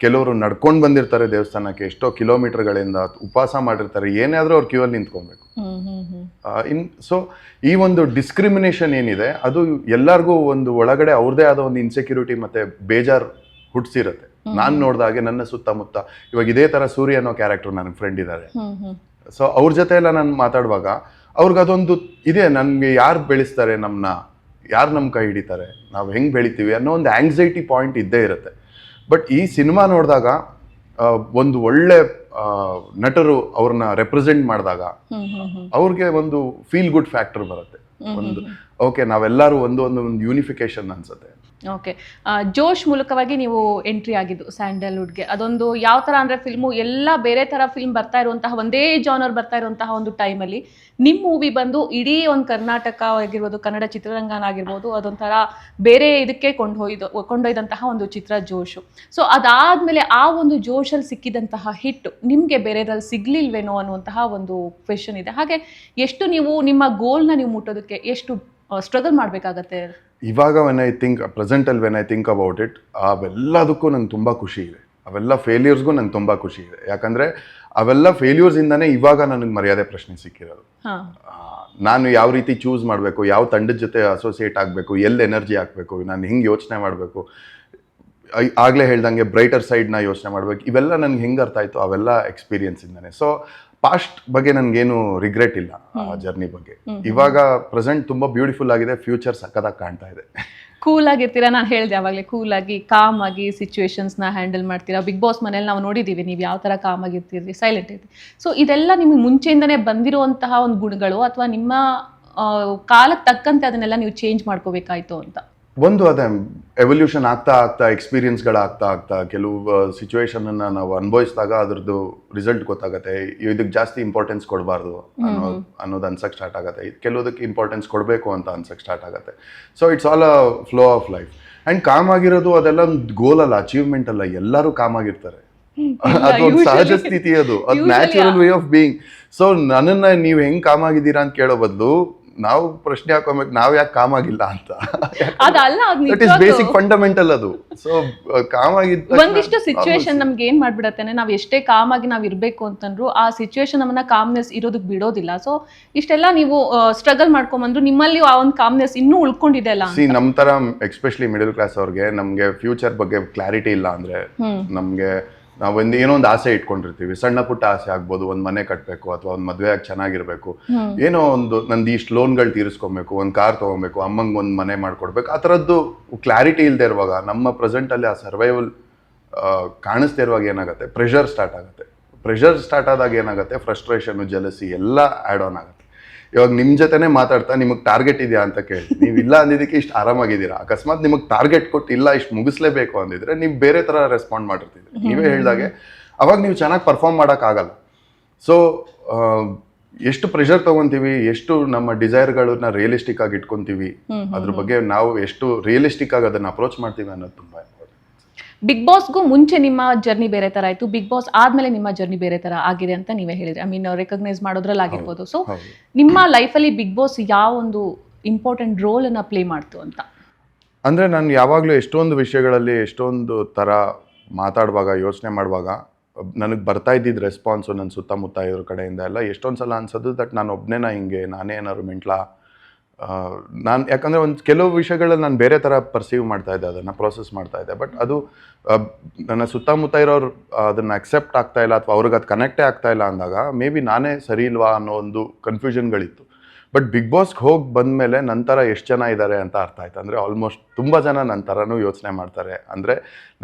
ಕೆಲವರು ನಡ್ಕೊಂಡು ಬಂದಿರ್ತಾರೆ ದೇವಸ್ಥಾನಕ್ಕೆ ಎಷ್ಟೋ ಕಿಲೋಮೀಟರ್ಗಳಿಂದ ಉಪವಾಸ ಮಾಡಿರ್ತಾರೆ ಏನೇ ಆದರೂ ಅವ್ರು ಕ್ಯೂ ಅಲ್ಲಿ ನಿಂತ್ಕೊಬೇಕು ಇನ್ ಸೊ ಈ ಒಂದು ಡಿಸ್ಕ್ರಿಮಿನೇಷನ್ ಏನಿದೆ ಅದು ಎಲ್ಲರಿಗೂ ಒಂದು ಒಳಗಡೆ ಅವ್ರದೇ ಆದ ಒಂದು ಇನ್ಸೆಕ್ಯೂರಿಟಿ ಮತ್ತೆ ಬೇಜಾರ್ ಹುಟ್ಟಿಸಿರುತ್ತೆ ನಾನು ನೋಡಿದಾಗೆ ನನ್ನ ಸುತ್ತಮುತ್ತ ಇವಾಗ ಇದೇ ತರ ಸೂರ್ಯ ಅನ್ನೋ ಕ್ಯಾರೆಕ್ಟರ್ ನನ್ನ ಫ್ರೆಂಡ್ ಇದ್ದಾರೆ ಸೊ ಅವ್ರ ಜೊತೆ ಎಲ್ಲ ನಾನು ಮಾತಾಡುವಾಗ ಅವ್ರಿಗೆ ಅದೊಂದು ಇದೆ ನನಗೆ ಯಾರು ಬೆಳೆಸ್ತಾರೆ ನಮ್ಮನ್ನ ಯಾರು ನಮ್ಮ ಕೈ ಹಿಡಿತಾರೆ ನಾವು ಹೆಂಗೆ ಬೆಳಿತೀವಿ ಅನ್ನೋ ಒಂದು ಆಂಗ್ಸೈಟಿ ಪಾಯಿಂಟ್ ಇದ್ದೇ ಇರುತ್ತೆ. ಬಟ್ ಈ ಸಿನಿಮಾ ನೋಡಿದಾಗ ಒಂದು ಒಳ್ಳೆ ನಟರು ಅವ್ರನ್ನ ರೆಪ್ರೆಸೆಂಟ್ ಮಾಡಿದಾಗ ಅವ್ರಿಗೆ ಒಂದು ಫೀಲ್ ಗುಡ್ ಫ್ಯಾಕ್ಟರ್ ಬರುತ್ತೆ. ಒಂದು ಓಕೆ ನಾವೆಲ್ಲರೂ ಒಂದು ಒಂದು ಒಂದು ಯೂನಿಫಿಕೇಶನ್ ಅನ್ಸುತ್ತೆ. ಓಕೆ ಜೋಶ್ ಮೂಲಕವಾಗಿ ನೀವು ಎಂಟ್ರಿ ಆಗಿದ್ದು ಸ್ಯಾಂಡಲ್ವುಡ್ಗೆ ಅದೊಂದು ಯಾವ ಥರ ಅಂದರೆ ಫಿಲ್ಮು ಎಲ್ಲ ಬೇರೆ ಥರ ಫಿಲ್ಮ್ ಬರ್ತಾ ಇರುವಂತಹ, ಒಂದೇ ಜಾನರ್ ಬರ್ತಾ ಇರುವಂತಹ ಒಂದು ಟೈಮಲ್ಲಿ ನಿಮ್ಮ ಮೂವಿ ಬಂದು ಇಡೀ ಒಂದು ಕರ್ನಾಟಕ ಆಗಿರ್ಬೋದು, ಕನ್ನಡ ಚಿತ್ರರಂಗನ ಆಗಿರ್ಬೋದು, ಅದೊಂಥರ ಬೇರೆ ಇದಕ್ಕೆ ಕೊಂಡೊಯ್ದು ಕೊಂಡೊಯ್ದಂತಹ ಒಂದು ಚಿತ್ರ ಜೋಶು. ಸೊ ಅದಾದಮೇಲೆ ಆ ಒಂದು ಜೋಶಲ್ಲಿ ಸಿಕ್ಕಿದಂತಹ ಹಿಟ್ಟು ನಿಮಗೆ ಬೇರೆದ್ರಲ್ಲಿ ಸಿಗ್ಲಿಲ್ವೇನೋ ಅನ್ನುವಂತಹ ಒಂದು ಕ್ವೆಶನ್ ಇದೆ. ಹಾಗೆ ಎಷ್ಟು ನೀವು ನಿಮ್ಮ ಗೋಲ್ನ ನೀವು ಮುಟ್ಟೋದಕ್ಕೆ ಎಷ್ಟು ಸ್ಟ್ರಗಲ್ ಮಾಡಬೇಕಾಗತ್ತೆ? ಇವಾಗ when I think ಪ್ರೆಸೆಂಟಲ್ಲಿ when I think about it ಅವೆಲ್ಲದಕ್ಕೂ ನಂಗೆ ತುಂಬ ಖುಷಿ ಇದೆ. ಅವೆಲ್ಲ ಫೇಲ್ಯೂರ್ಸ್ಗೂ ನಂಗೆ ತುಂಬ ಖುಷಿ ಇದೆ. ಯಾಕಂದರೆ ಅವೆಲ್ಲ ಫೇಲ್ಯೂರ್ಸಿಂದನೇ ಇವಾಗ ನನಗೆ ಮರ್ಯಾದೆ ಪ್ರಶ್ನೆ ಸಿಕ್ಕಿರೋದು. ನಾನು ಯಾವ ರೀತಿ ಚೂಸ್ ಮಾಡಬೇಕು ಯಾವ ತಂಡದ ಜೊತೆ ಅಸೋಸಿಯೇಟ್ ಆಗಬೇಕು ಎಲ್ಲಿ ಎನರ್ಜಿ ಹಾಕಬೇಕು ನಾನು ಹಿಂಗೆ ಯೋಚನೆ ಮಾಡಬೇಕು ಆಗಲೇ ಹೇಳ್ದಂಗೆ ಬ್ರೈಟರ್ ಸೈಡ್ನ ಯೋಚನೆ ಮಾಡಬೇಕು ಇವೆಲ್ಲ ನನಗೆ ಹೆಂಗೆ ಅರ್ಥ ಆಯಿತು ಅವೆಲ್ಲ ಎಕ್ಸ್ಪೀರಿಯನ್ಸಿಂದನೇ ಸೊ ಪಾಸ್ಟ್ ಬಗ್ಗೆ ನನಗೇನು ರಿಗ್ರೆಟ್ ಇಲ್ಲ ಆ ಜರ್ನಿ ಬಗ್ಗೆ. ಇವಾಗ ಪ್ರೆಸೆಂಟ್ ತುಂಬಾ ಬ್ಯೂಟಿಫುಲ್ ಆಗಿದೆ ಫ್ಯೂಚರ್ ಸಕ್ಕದಾಗಿ ಕಾಣ್ತಾ ಇದೆ. ಕೂಲ್ ಆಗಿರ್ತೀರಾ? ನಾನು ಹೇಳಿದೆ ಅವಾಗಲೇ ಕೂಲ್ ಆಗಿ ಕಾಮ್ ಆಗಿ ಸಿಚುವೇಶನ್ಸ್ನ ಹ್ಯಾಂಡಲ್ ಮಾಡ್ತೀರಾ? ಬಿಗ್ ಬಾಸ್ ಮನೇಲಿ ನಾವು ನೋಡಿದ್ದೀವಿ ನೀವು ಯಾವ ಥರ ಕಾಮ್ ಆಗಿರ್ತೀರಿ ಸೈಲೆಂಟ್ ಇರ್ತೀರಿ. ಸೊ ಇದೆಲ್ಲ ನಿಮಗೆ ಮುಂಚೆಯಿಂದನೇ ಬಂದಿರುವಂತಹ ಒಂದು ಗುಣಗಳು ಅಥವಾ ನಿಮ್ಮ ಕಾಲಕ್ಕೆ ತಕ್ಕಂತೆ ಅದನ್ನೆಲ್ಲ ನೀವು ಚೇಂಜ್ ಮಾಡ್ಕೋಬೇಕಾಯ್ತು ಅಂತ? ಒಂದು ಅದೇ ಎವಲ್ಯೂಷನ್ ಆಗ್ತಾ ಆಗ್ತಾ ಎಕ್ಸ್ಪೀರಿಯನ್ಸ್ಗಳು ಆಗ್ತಾ ಆಗ್ತಾ ಕೆಲವು ಸಿಚುವೇಶನನ್ನು ನಾವು ಅನುಭವಿಸಿದಾಗ ಅದ್ರದ್ದು ರಿಸಲ್ಟ್ ಗೊತ್ತಾಗುತ್ತೆ. ಇದಕ್ಕೆ ಜಾಸ್ತಿ ಇಂಪಾರ್ಟೆನ್ಸ್ ಕೊಡಬಾರ್ದು ಅನ್ನೋ ಅನ್ನೋದು ಅನ್ಸಕ್ಕೆ ಸ್ಟಾರ್ಟ್ ಆಗುತ್ತೆ. ಕೆಲವುದಕ್ಕೆ ಇಂಪಾರ್ಟೆನ್ಸ್ ಕೊಡಬೇಕು ಅಂತ ಅನ್ಸಕ್ಕೆ ಸ್ಟಾರ್ಟ್ ಆಗುತ್ತೆ. So it's all a flow of life and calm ಆಗಿರೋದು ಅದೆಲ್ಲ ಒಂದು ಗೋಲ್ ಅಲ್ಲ ಅಚೀವ್ಮೆಂಟ್ ಅಲ್ಲ. ಎಲ್ಲರೂ ಕಾಮ್ ಆಗಿರ್ತಾರೆ. ಅದೊಂದು ಸಹಜ ಸ್ಥಿತಿ ಅದು. ಅದು natural way of being so ನನ್ನನ್ನು ನೀವು ಹೆಂಗೆ ಕಾಮ್ ಆಗಿದ್ದೀರಾ ಅಂತ ಕೇಳೋ ಬದಲು ನಾವು ಪ್ರಶ್ನೆ ಹಾಕೋಬೇಕು ನಾವ್ ಯಾಕೆ ಕಾಮ್ ಆಗಿಲ್ಲ ಅಂತ? ಅದಲ್ಲ ದಟ್ ಇಸ್ ಬೇಸಿಕ್ ಫಂಡಮೆಂಟಲ್ ಅದು. ಸೊ ಕಾಮ್ ಆಗಿದ್ದ ಒಂದಿಷ್ಟು ಸಿಚುವೇಶನ್ ನಮ್ಗೆ ಏನ್ ಮಾಡ್ಬಿಡತ್ತೆ ನಾವು ಎಷ್ಟೇ ಕಾಮ್ ಆಗಿ ನಾವು ಇರ್ಬೇಕು ಅಂತಂದ್ರು ಆ ಸಿಚುವೇಶನ್ ನಮ್ಮನ್ನ ಕಾಮ್ನೆಸ್ ಇರೋದಕ್ಕೆ ಬಿಡೋದಿಲ್ಲ. ಸೊ ಇಷ್ಟೆಲ್ಲ ನೀವು ಸ್ಟ್ರಗಲ್ ಮಾಡ್ಕೊಂಬಂದ್ರು ನಿಮ್ಮಲ್ಲಿ ಆ ಒಂದು ಕಾಮ್ನೆಸ್ ಇನ್ನೂ ಉಳ್ಕೊಂಡಿದೆ ಅಲ್ಲ ಸಿ ನಮ್ ತರ ಎಕ್ಸ್ಪೆಷಲಿ ಮಿಡಲ್ ಕ್ಲಾಸ್ ಅವ್ರಿಗೆ ನಮ್ಗೆ ಫ್ಯೂಚರ್ ಬಗ್ಗೆ ಕ್ಲಾರಿಟಿ ಇಲ್ಲ ಅಂದ್ರೆ ನಮ್ಗೆ ನಾವೊಂದು ಏನೋ ಒಂದು ಆಸೆ ಇಟ್ಕೊಂಡಿರ್ತೀವಿ. ಸಣ್ಣ ಪುಟ್ಟ ಆಸೆ ಆಗ್ಬೋದು ಒಂದು ಮನೆ ಕಟ್ಟಬೇಕು ಅಥವಾ ಒಂದು ಮದುವೆ ಆಗಿ ಚೆನ್ನಾಗಿರ್ಬೇಕು. ಏನೋ ಒಂದು ನಂದು ಇಷ್ಟು ಲೋನ್ಗಳು ತೀರಿಸ್ಕೊಬೇಕು ಒಂದು ಕಾರ್ ತೊಗೊಬೇಕು ಅಮ್ಮಂಗೆ ಒಂದು ಮನೆ ಮಾಡ್ಕೊಡ್ಬೇಕು. ಆ ಥರದ್ದು ಕ್ಲಾರಿಟಿ ಇಲ್ಲದೆ ಇರುವಾಗ ನಮ್ಮ ಪ್ರೆಸೆಂಟಲ್ಲಿ ಆ ಸರ್ವೈವಲ್ ಕಾಣಿಸ್ದೇ ಇರುವಾಗ ಏನಾಗುತ್ತೆ? ಪ್ರೆಷರ್ ಸ್ಟಾರ್ಟ್ ಆಗುತ್ತೆ. ಪ್ರೆಷರ್ ಸ್ಟಾರ್ಟ್ ಆದಾಗ ಏನಾಗುತ್ತೆ? ಫ್ರಸ್ಟ್ರೇಷನ್ ಜಲಸಿ ಎಲ್ಲ ಆ್ಯಡ್ ಆನ್ ಆಗುತ್ತೆ. ಇವಾಗ ನಿಮ್ಮ ಜೊತೆನೇ ಮಾತಾಡ್ತಾ ನಿಮಗೆ ಟಾರ್ಗೆಟ್ ಇದೆಯಾ ಅಂತ ಕೇಳಿ. ನೀವು ಇಲ್ಲ ಅಂದಿದ್ದಕ್ಕೆ ಇಷ್ಟು ಆರಾಮಾಗಿದ್ದೀರಾ? ಅಕಸ್ಮಾತ್ ನಿಮಗೆ ಟಾರ್ಗೆಟ್ ಕೊಟ್ಟು ಇಲ್ಲ ಇಷ್ಟು ಮುಗಿಸ್ಲೇಬೇಕು ಅಂದಿದ್ರೆ ನೀವು ಬೇರೆ ಥರ ರೆಸ್ಪಾಂಡ್ ಮಾಡಿರ್ತಿದ್ರಿ. ನೀವೇ ಹೇಳಿದಾಗೆ ಅವಾಗ ನೀವು ಚೆನ್ನಾಗಿ ಪರ್ಫಾರ್ಮ್ ಮಾಡೋಕ್ಕಾಗಲ್ಲ ಸೊ ಎಷ್ಟು ಪ್ರೆಷರ್ ತಗೊಂತೀವಿ ಎಷ್ಟು ನಮ್ಮ ಡಿಸೈರ್ಗಳನ್ನ ರಿಯಲಿಸ್ಟಿಕ್ ಆಗಿ ಇಟ್ಕೊಂತೀವಿ ಅದ್ರ ಬಗ್ಗೆ ನಾವು ಎಷ್ಟು ರಿಯಲಿಸ್ಟಿಕ್ ಆಗಿ ಅದನ್ನ ಅಪ್ರೋಚ್ ಮಾಡ್ತೀವಿ ಅನ್ನೋದು ತುಂಬಾ. ಬಿಗ್ ಬಾಸ್ಗೂ ಮುಂಚೆ ನಿಮ್ಮ ಜರ್ನಿ ಬೇರೆ ಥರ ಆಯಿತು. ಬಿಗ್ ಬಾಸ್ ಆದಮೇಲೆ ನಿಮ್ಮ ಜರ್ನಿ ಬೇರೆ ಥರ ಆಗಿದೆ ಅಂತ ನೀವೇ ಹೇಳಿದ್ರಿ. ಐ ಮೀನ್ ರೆಕಗ್ನೈಸ್ ಮಾಡೋದ್ರಲ್ಲಿ ಆಗಿರ್ಬೋದು. ಸೊ ನಿಮ್ಮ ಲೈಫಲ್ಲಿ ಬಿಗ್ ಬಾಸ್ ಯಾವ ಒಂದು ಇಂಪಾರ್ಟೆಂಟ್ ರೋಲನ್ನು ಪ್ಲೇ ಮಾಡ್ತು ಅಂತ? ಅಂದರೆ ನಾನು ಯಾವಾಗಲೂ ಎಷ್ಟೊಂದು ವಿಷಯಗಳಲ್ಲಿ ಎಷ್ಟೊಂದು ಥರ ಮಾತಾಡುವಾಗ ಯೋಚನೆ ಮಾಡುವಾಗ ನನಗೆ ಬರ್ತಾ ಇದ್ದಿದ್ದು ರೆಸ್ಪಾನ್ಸು ನನ್ನ ಸುತ್ತಮುತ್ತ ಇವ್ರ ಕಡೆಯಿಂದ ಎಲ್ಲ ಎಷ್ಟೊಂದು ಸಲ ಅನ್ಸೋದು ದಟ್ ನಾನು ಒಬ್ಬನೇನ ಹಿಂಗೆ ನಾನೇ ಏನಾದ್ರು ಮೆಂಟ್ಲಾ ನಾನು ಯಾಕಂದರೆ ಒಂದು ಕೆಲವು ವಿಷಯಗಳಲ್ಲಿ ನಾನು ಬೇರೆ ಥರ ಪರ್ಸೀವ್ ಮಾಡ್ತಾ ಇದ್ದೆ, ಅದನ್ನು ಪ್ರೊಸೆಸ್ ಮಾಡ್ತಾ ಇದ್ದೆ. ಬಟ್ ಅದು ನನ್ನ ಸುತ್ತಮುತ್ತ ಇರೋರು ಅದನ್ನು ಅಕ್ಸೆಪ್ಟ್ ಆಗ್ತಾ ಇಲ್ಲ ಅಥವಾ ಅವ್ರಿಗೆ ಅದು ಕನೆಕ್ಟೇ ಆಗ್ತಾ ಇಲ್ಲ ಅಂದಾಗ ಮೇ ಬಿ ನಾನೇ ಸರಿ ಇಲ್ವಾ ಅನ್ನೋ ಒಂದು ಕನ್ಫ್ಯೂಷನ್ಗಳಿತ್ತು ಬಟ್ ಬಿಗ್ ಬಾಸ್ಗೆ ಹೋಗಿ ಬಂದಮೇಲೆ ನಂತರ ಎಷ್ಟು ಜನ ಇದ್ದಾರೆ ಅಂತ ಅರ್ಥ ಆಯ್ತು. ಅಂದರೆ ಆಲ್ಮೋಸ್ಟ್ ತುಂಬ ಜನ ನನ್ನ ಯೋಚನೆ ಮಾಡ್ತಾರೆ. ಅಂದರೆ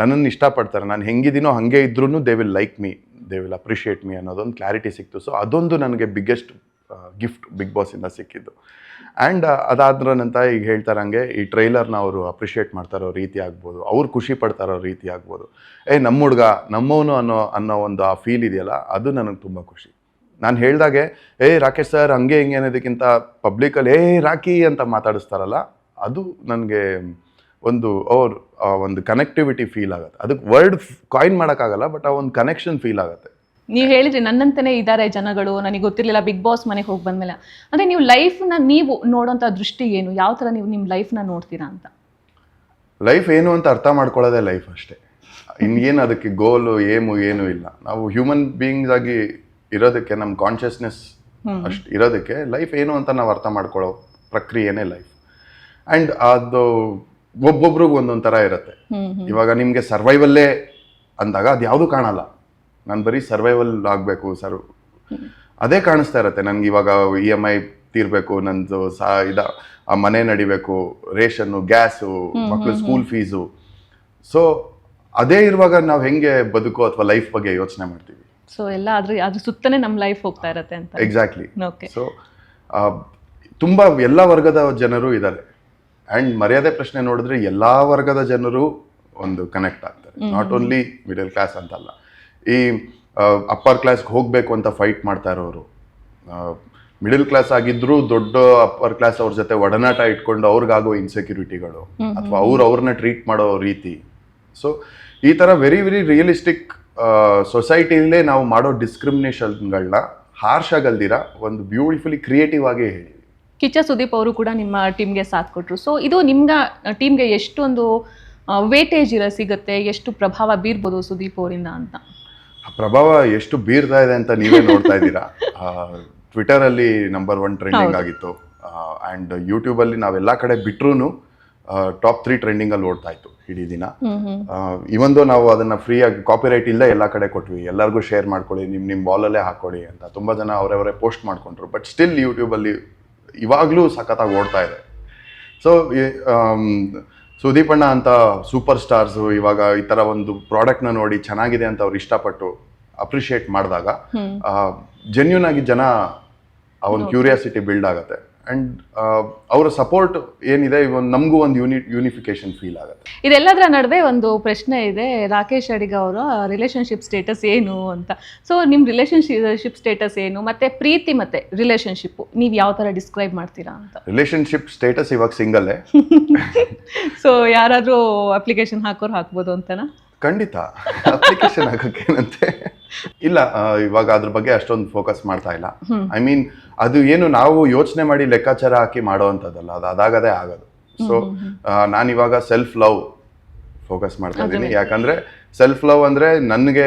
ನನ್ನನ್ನು ಇಷ್ಟಪಡ್ತಾರೆ. ನಾನು ಹೆಂಗಿದ್ದೀನೋ ಹಾಗೆ ಇದ್ರೂ they will like me they will appreciate me ಅನ್ನೋದೊಂದು ಕ್ಲಾರಿಟಿ ಸಿಕ್ತು. ಸೊ ಅದೊಂದು ನನಗೆ ಬಿಗ್ಗೆಸ್ಟ್ ಗಿಫ್ಟ್ ಬಿಗ್ ಬಾಸಿಂದ ಸಿಕ್ಕಿದ್ದು. ಆ್ಯಂಡ್ ಅದಾದ್ರ ನಂತರ ಈಗ ಹೇಳ್ತಾರಂಗೆ ಈ ಟ್ರೈಲರ್ನ ಅವರು ಅಪ್ರಿಷಿಯೇಟ್ ಮಾಡ್ತಾರೋ ರೀತಿ ಆಗ್ಬೋದು, ಅವ್ರು ಖುಷಿ ಪಡ್ತಾರೋ ರೀತಿ ಆಗ್ಬೋದು. ಏ, ನಮ್ಮ ಹುಡುಗ, ನಮ್ಮವನು ಅನ್ನೋ ಅನ್ನೋ ಒಂದು ಆ ಫೀಲ್ ಇದೆಯಲ್ಲ, ಅದು ನನಗೆ ತುಂಬ ಖುಷಿ. ನಾನು ಹೇಳ್ದಾಗೆ, ಏ, ರಾಕೇಶ್ ಸರ್ ಹಂಗೆ ಹಿಂಗೆ ಅನ್ನೋದಕ್ಕಿಂತ ಪಬ್ಲಿಕಲ್ಲಿ ಏ, ರಾಕಿ ಅಂತ ಮಾತಾಡಿಸ್ತಾರಲ್ಲ, ಅದು ನನಗೆ ಒಂದು ಅವ್ರ ಒಂದು ಕನೆಕ್ಟಿವಿಟಿ ಫೀಲ್ ಆಗುತ್ತೆ. ಅದಕ್ಕೆ ವರ್ಡ್ ಕಾಯಿನ್ ಮಾಡೋಕ್ಕಾಗಲ್ಲ ಬಟ್ ಆ ಒಂದು ಕನೆಕ್ಷನ್ ಫೀಲ್ ಆಗುತ್ತೆ. ನೀವು ಹೇಳಿದ್ರಿ ನನ್ನಂತನೇ ಇದ್ದಾರೆ ಜನಗಳು ನನಗೆ ಗೊತ್ತಿರಲಿಲ್ಲ ಬಿಗ್ ಬಾಸ್ ಮನೆಗೆ ಹೋಗಿ ಬಂದ್ಮೇಲೆ. ಅಂದ್ರೆ ನೀವು ಲೈಫ್ನ ನೀವು ನೋಡೋಂಥ ದೃಷ್ಟಿ ಏನು? ಯಾವ ಥರ ನೀವು ನಿಮ್ಮ ಲೈಫ್ನ ನೋಡ್ತೀರಾ ಅಂತ? ಲೈಫ್ ಏನು ಅಂತ ಅರ್ಥ ಮಾಡ್ಕೊಳ್ಳೋದೇ ಲೈಫ್ ಅಷ್ಟೇ. ಇನ್ನೇನು ಅದಕ್ಕೆ ಗೋಲು ಏಮು ಏನು ಇಲ್ಲ. ನಾವು ಹ್ಯೂಮನ್ ಬೀಯಿಂಗ್ಸ್ ಆಗಿ ಇರೋದಕ್ಕೆ ನಮ್ಮ ಕಾನ್ಷಿಯಸ್ನೆಸ್ ಅಷ್ಟು ಇರೋದಕ್ಕೆ ಲೈಫ್ ಏನು ಅಂತ ನಾವು ಅರ್ಥ ಮಾಡ್ಕೊಳ್ಳೋ ಪ್ರಕ್ರಿಯೆನೇ ಲೈಫ್ ಆ್ಯಂಡ್ ಅದು ಒಬ್ಬೊಬ್ರಿಗೂ ಒಂದೊಂದು ಥರ ಇರುತ್ತೆ. ಇವಾಗ ನಿಮಗೆ ಸರ್ವೈವಲ್ಲೇ ಅಂದಾಗ ಅದು ಯಾವುದು ಕಾಣಲ್ಲ. ನಾನು ಬರೀ ಸರ್ವೈವಲ್ ಆಗಬೇಕು ಸರ್. ಅದೇ ಕಾಣಿಸ್ತಾ ಇರತ್ತೆ. ನನಗೆ ಇವಾಗ ಇ ಎಂ ಐ ತೀರ್ಬೇಕು ನಂದು ಸಾ ಇದ ಆ ಮನೆ ನಡಿಬೇಕು ರೇಷನ್ನು ಗ್ಯಾಸು ಮಕ್ಕಳು ಸ್ಕೂಲ್ ಫೀಸು ಸೊ ಅದೇ ಇರುವಾಗ ನಾವು ಹೆಂಗೆ ಬದುಕು ಅಥವಾ ಲೈಫ್ ಬಗ್ಗೆ ಯೋಚನೆ ಮಾಡ್ತೀವಿ? ಸೊ ಎಲ್ಲ ಅದ್ರ ಅದ್ರ ಸುತ್ತನೇ ನಮ್ಮ ಲೈಫ್ ಹೋಗ್ತಾ ಇರತ್ತೆ ಅಂತ. ಎಕ್ಸಾಕ್ಟ್ಲಿ ಓಕೆ ಸೊ ತುಂಬ ಎಲ್ಲ ವರ್ಗದ ಜನರು ಇದ್ದಾರೆ. ಆ್ಯಂಡ್ ಮರ್ಯಾದೆ ಪ್ರಶ್ನೆ ನೋಡಿದ್ರೆ ಎಲ್ಲ ವರ್ಗದ ಜನರು ಒಂದು ಕನೆಕ್ಟ್ ಆಗ್ತಾರೆ. ನಾಟ್ ಓನ್ಲಿ ಮಿಡಲ್ ಕ್ಲಾಸ್ ಅಂತಲ್ಲ. ಈ ಅಪ್ಪರ್ ಕ್ಲಾಸ್ಗೆ ಹೋಗಬೇಕು ಅಂತ ಫೈಟ್ ಮಾಡ್ತಾ ಇರೋರು. ಮಿಡಲ್ ಕ್ಲಾಸ್ ಆಗಿದ್ರು ದೊಡ್ಡ ಅಪ್ಪರ್ ಕ್ಲಾಸ್ ಅವ್ರ ಜೊತೆ ಒಡನಾಟ ಇಟ್ಕೊಂಡು ಅವ್ರಿಗಾಗೋ ಇನ್ಸೆಕ್ಯೂರಿಟಿಗಳು ಅಥವಾ ಅವ್ರು ಅವ್ರನ್ನ ಟ್ರೀಟ್ ಮಾಡೋ ರೀತಿ. ಸೊ ಈ ಥರ ವೆರಿ ವೆರಿ ರಿಯಲಿಸ್ಟಿಕ್ ಸೊಸೈಟಿಲೇ ನಾವು ಮಾಡೋ ಡಿಸ್ಕ್ರಿಮಿನೇಷನ್ಗಳನ್ನ ಹಾರ್ಶ್ ಆಗಲ್ದಿರ ಒಂದು ಬ್ಯೂಟಿಫುಲಿ ಕ್ರಿಯೇಟಿವ್ ಆಗಿ ಹೇಳಿ. ಕಿಚ್ಚ ಸುದೀಪ್ ಅವರು ಕೂಡ ನಿಮ್ಮ ಟೀಮ್ಗೆ ಸಾಥ್ ಕೊಟ್ರು. ಸೊ ಇದು ನಿಮ್ಗೆ ಟೀಮ್ಗೆ ಎಷ್ಟೊಂದು ವೇಟೇಜ್ ಇರ ಸಿಗುತ್ತೆ ಎಷ್ಟು ಪ್ರಭಾವ ಬೀರ್ಬೋದು ಸುದೀಪ್ ಅವರಿಂದ ಅಂತ? ಪ್ರಭಾವ ಎಷ್ಟು ಬೀರ್ತಾ ಇದೆ ಅಂತ ನೀವೇ ನೋಡ್ತಾ ಇದ್ದೀರಾ? ಟ್ವಿಟರ್ ಅಲ್ಲಿ ನಂಬರ್ ಒನ್ ಟ್ರೆಂಡಿಂಗ್ ಆಗಿತ್ತು. ಅಂಡ್ ಯೂಟ್ಯೂಬ್ ಅಲ್ಲಿ ನಾವೆಲ್ಲ ಕಡೆ ಬಿಟ್ರು ಟಾಪ್ ತ್ರೀ ಟ್ರೆಂಡಿಂಗ್ ಅಲ್ಲಿ ಓಡ್ತಾ ಇತ್ತು ಇಡೀ ದಿನ. ಇವೊಂದು ನಾವು ಅದನ್ನ ಫ್ರೀ ಆಗಿ ಕಾಪಿರೈಟ್ ಇಲ್ಲ ಎಲ್ಲ ಕಡೆ ಕೊಟ್ವಿ. ಎಲ್ಲರಿಗೂ ಶೇರ್ ಮಾಡ್ಕೊಳ್ಳಿ ನಿಮ್ ನಿಮ್ ಬಾಲಲ್ಲೇ ಹಾಕೊಳ್ಳಿ ಅಂತ ತುಂಬಾ ಜನ ಅವರವರೇ ಪೋಸ್ಟ್ ಮಾಡ್ಕೊಂಡ್ರು. ಬಟ್ ಸ್ಟಿಲ್ ಯೂಟ್ಯೂಬ್ ಅಲ್ಲಿ ಇವಾಗ್ಲೂ ಸಖತ್ತಾಗಿ ಓಡ್ತಾ ಇದೆ. ಸೊ ಸುದೀಪ್ ಅಣ್ಣ ಅಂತ ಸೂಪರ್ ಸ್ಟಾರ್ಸ್ ಇವಾಗ ಈ ತರ ಒಂದು ಪ್ರಾಡಕ್ಟ್ನ ನೋಡಿ ಚೆನ್ನಾಗಿದೆ ಅಂತ ಅವ್ರು ಇಷ್ಟಪಟ್ಟು ಅಪ್ರಿಷಿಯೇಟ್ ಮಾಡಿದಾಗ ಜೆನ್ಯೂನ್ ಆಗಿ ಜನ ಆ ಒಂದು ಕ್ಯೂರಿಯಾಸಿಟಿ ಬಿಲ್ಡ್ ಆಗುತ್ತೆ. ಆ್ಯಂಡ್ ಅವರ ಸಪೋರ್ಟ್ ಏನಿದೆ ನಮಗೂ ಒಂದು ಯೂನಿ ಯೂನಿಫಿಕೇಶನ್ ಫೀಲ್ ಆಗುತ್ತೆ. ಇದೆಲ್ಲದರ ನಡುವೆ ಒಂದು ಪ್ರಶ್ನೆ ಇದೆ ರಾಕೇಶ್ ಅಡಿಗ ಅವರ ರಿಲೇಶನ್ಶಿಪ್ ಸ್ಟೇಟಸ್ ಏನು ಅಂತ. ಸೊ ನಿಮ್ಮ ರಿಲೇಶನ್ಶಿಪ್ ಸ್ಟೇಟಸ್ ಏನು ಮತ್ತೆ ಪ್ರೀತಿ ಮತ್ತೆ ರಿಲೇಶನ್ಶಿಪ್ ನೀವು ಯಾವ ಥರ ಡಿಸ್ಕ್ರೈಬ್ ಮಾಡ್ತೀರಾ ಅಂತ. ರಿಲೇಶನ್ಶಿಪ್ ಸ್ಟೇಟಸ್ ಇವಾಗ ಸಿಂಗಲ್ಲೇ ಸೊ ಯಾರಾದರೂ ಅಪ್ಲಿಕೇಶನ್ ಹಾಕೋರು ಹಾಕ್ಬೋದು ಅಂತನಾ? ಖಂಡಿತ. ಅಪ್ಲಿಕೇಶನ್ ಹಾಕೋಕ್ಕೇನಂತೆ ಇಲ್ಲ ಇವಾಗ ಅದ್ರ ಬಗ್ಗೆ ಅಷ್ಟೊಂದು ಫೋಕಸ್ ಮಾಡ್ತಾ ಇಲ್ಲ. ಐ ಮೀನ್ ಅದು ಏನು ನಾವು ಯೋಚನೆ ಮಾಡಿ ಲೆಕ್ಕಾಚಾರ ಹಾಕಿ ಮಾಡೋವಂಥದ್ದಲ್ಲ ಅದು ಅದಾಗದೇ ಆಗೋದು. ಸೊ ನಾನು ಇವಾಗ ಸೆಲ್ಫ್ ಲವ್ ಫೋಕಸ್ ಮಾಡ್ತಾ ಇದ್ದೀನಿ. ಯಾಕಂದ್ರೆ ಸೆಲ್ಫ್ ಲವ್ ಅಂದ್ರೆ ನನಗೆ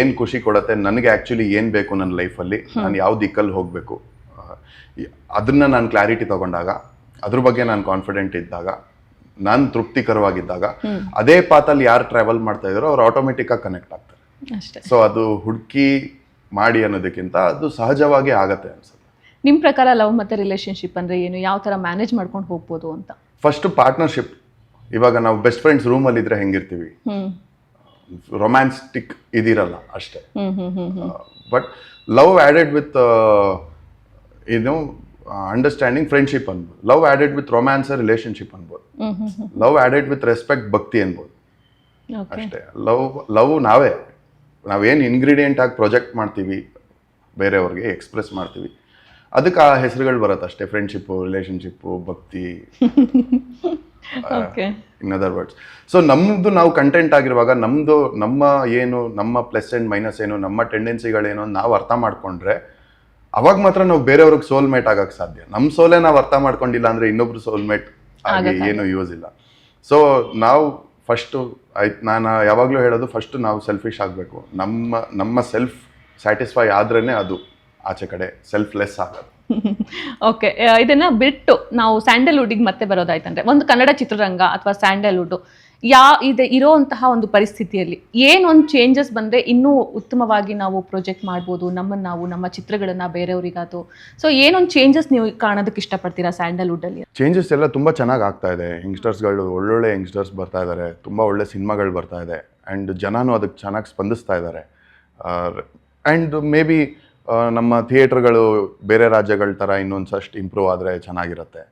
ಏನ್ ಖುಷಿ ಕೊಡುತ್ತೆ ನನಗೆ ಆಕ್ಚುಲಿ ಏನ್ ಬೇಕು ನನ್ನ ಲೈಫಲ್ಲಿ ನಾನು ಯಾವ ದಿಕ್ಕಲ್ಲಿ ಹೋಗಬೇಕು. ಅದನ್ನ ನಾನು ಕ್ಲಾರಿಟಿ ತಗೊಂಡಾಗ ಅದ್ರ ಬಗ್ಗೆ ನಾನು ಕಾನ್ಫಿಡೆಂಟ್ ಇದ್ದಾಗ ನಾನು ತೃಪ್ತಿಕರವಾಗಿದ್ದಾಗ ಅದೇ ಪಾತಲ್ಲಿ ಯಾರು ಟ್ರಾವೆಲ್ ಮಾಡ್ತಾ ಇದ್ದಾರೋ ಅವ್ರು ಆಟೋಮೆಟಿಕ್ ಆಗಿ ಕನೆಕ್ಟ್ ಆಗ್ತಾರೆ. ಅಷ್ಟೇ. ಸೊ ಅದು ಹುಡುಕಿ ಮಾಡಿ ಅನ್ನೋದಕ್ಕಿಂತ ಅದು ಸಹಜವಾಗಿ ಆಗತ್ತೆ ಅನ್ಸುತ್ತೆ. ನಿಮ್ಮ ಪ್ರಕಾರ ಲವ್ ಮತ್ತೆ ರಿಲೇಶನ್ಶಿಪ್ ಅಂದ್ರೆ ಏನು? ಯಾವ ಥರ ಮ್ಯಾನೇಜ್ ಮಾಡ್ಕೊಂಡು ಹೋಗ್ಬೋದು ಅಂತ? ಫಸ್ಟ್ ಪಾರ್ಟ್ನರ್ಶಿಪ್ ಇವಾಗ ನಾವು ಬೆಸ್ಟ್ ಫ್ರೆಂಡ್ಸ್ ರೂಮಲ್ಲಿ ಇದ್ರೆ ಹೆಂಗಿರ್ತೀವಿ? ರೊಮ್ಯಾನ್ಸ್ಟಿಕ್ ಇದಿರಲ್ಲ ಅಷ್ಟೇ. ಬಟ್ ಲವ್ ಆ್ಯಡೆಡ್ ವಿತ್ ಏನು ಅಂಡರ್ಸ್ಟ್ಯಾಂಡಿಂಗ್ ಫ್ರೆಂಡ್ಶಿಪ್ ಅನ್ಬೋದು. Love added with romance relationship ಅನ್ಬೋದು. ಲವ್ ಆ್ಯಡೆಡ್ ವಿತ್ ರೆಸ್ಪೆಕ್ಟ್ ಭಕ್ತಿ ಅನ್ಬೋದು. ಅಷ್ಟೇ. ಲವ್ ಲವ್ ನಾವೇ. ನಾವೇನು ಇಂಗ್ರೀಡಿಯೆಂಟ್ ಆಗಿ ಪ್ರೊಜೆಕ್ಟ್ ಮಾಡ್ತೀವಿ ಬೇರೆಯವ್ರಿಗೆ ಎಕ್ಸ್ಪ್ರೆಸ್ ಮಾಡ್ತೀವಿ. ಅದಕ್ಕೆ ಆ ಹೆಸರುಗಳು ಬರುತ್ತೆ ಅಷ್ಟೇ ಫ್ರೆಂಡ್ಶಿಪ್ಪು ರಿಲೇಶನ್ಶಿಪ್ಪು ಭಕ್ತಿ ಇನ್ ಅದರ್ ವರ್ಡ್ಸ್ ಸೊ ನಮ್ಮದು ನಾವು ಕಂಟೆಂಟ್ ಆಗಿರುವಾಗ ನಮ್ಮದು ನಮ್ಮ ಏನು ನಮ್ಮ ಪ್ಲಸ್ ಆ್ಯಂಡ್ ಮೈನಸ್ ಏನು ನಮ್ಮ ಟೆಂಡೆನ್ಸಿಗಳೇನು ನಾವು ಅರ್ಥ ಮಾಡ್ಕೊಂಡ್ರೆ ಅವಾಗ ಮಾತ್ರ ನಾವು ಬೇರೆಯವ್ರಿಗೆ ಸೋಲ್ಮೇಟ್ ಆಗಕ್ಕೆ ಸಾಧ್ಯ. ನಮ್ಮ ಸೋಲೇ ನಾವು ಅರ್ಥ ಮಾಡ್ಕೊಂಡಿಲ್ಲ ಅಂದರೆ ಇನ್ನೊಬ್ರು ಸೋಲ್ಮೇಟ್ ಆಗಿ ಏನು ಯೂಸ್ ಇಲ್ಲ. ಸೊ ನಾವು ಫಸ್ಟು ಆಯ್ತು ನಾನು ಯಾವಾಗಲೂ ಹೇಳೋದು ಫಸ್ಟು ನಾವು ಸೆಲ್ಫಿಶ್ ಆಗಬೇಕು. ನಮ್ಮ ನಮ್ಮ ಸೆಲ್ಫ್ ಸ್ಯಾಟಿಸ್ಫೈ ಆದ್ರೇ ಅದು ಆಚೆ ಕಡೆ ಸೆಲ್ಫ್ಲೆಸ್ ಆಗೋದು. ಓಕೆ ಇದನ್ನ ಬಿಟ್ಟು ನಾವು ಸ್ಯಾಂಡಲ್ವುಡ್ಗೆ ಮತ್ತೆ ಬರೋದಾಯ್ತಂದ್ರೆ, ಒಂದು ಕನ್ನಡ ಚಿತ್ರರಂಗ ಅಥವಾ ಸ್ಯಾಂಡಲ್ವುಡ್ ಯಾ, ಇದೆ, ಇರೋಂತಹ ಒಂದು ಪರಿಸ್ಥಿತಿಯಲ್ಲಿ ಏನೊಂದು ಚೇಂಜಸ್ ಬಂದರೆ ಇನ್ನೂ ಉತ್ತಮವಾಗಿ ನಾವು ಪ್ರೊಜೆಕ್ಟ್ ಮಾಡ್ಬೋದು ನಮ್ಮನ್ನು ನಾವು, ನಮ್ಮ ಚಿತ್ರಗಳನ್ನು ಬೇರೆಯವರಿಗಾತು ಸೊ ಏನೊಂದು ಚೇಂಜಸ್ ನೀವು ಕಾಣೋದಕ್ಕೆ ಇಷ್ಟಪಡ್ತೀರಾ ಸ್ಯಾಂಡಲ್ವುಡ್ಡಲ್ಲಿ ಚೇಂಜಸ್ ಎಲ್ಲ ತುಂಬ ಚೆನ್ನಾಗಿ ಆಗ್ತಾ ಇದೆ. ಯಂಗ್ಸ್ಟರ್ಸ್ಗಳು ಒಳ್ಳೊಳ್ಳೆ ಯಂಗ್ಸ್ಟರ್ಸ್ ಬರ್ತಾ ಇದ್ದಾರೆ ತುಂಬ ಒಳ್ಳೆ ಸಿನಿಮಾಗಳು ಬರ್ತಾ ಇದೆ. ಆ್ಯಂಡ್ ಜನನೂ ಅದಕ್ಕೆ ಚೆನ್ನಾಗಿ ಸ್ಪಂದಿಸ್ತಾ ಇದ್ದಾರೆ ಆ್ಯಂಡ್ ಮೇ ಬಿ ನಮ್ಮ ಥಿಯೇಟ್ರ್ಗಳು ಬೇರೆ ರಾಜ್ಯಗಳ ಥರ ಇನ್ನೊಂದಷ್ಟು ಇಂಪ್ರೂವ್ ಆದರೆ ಚೆನ್ನಾಗಿರುತ್ತೆ.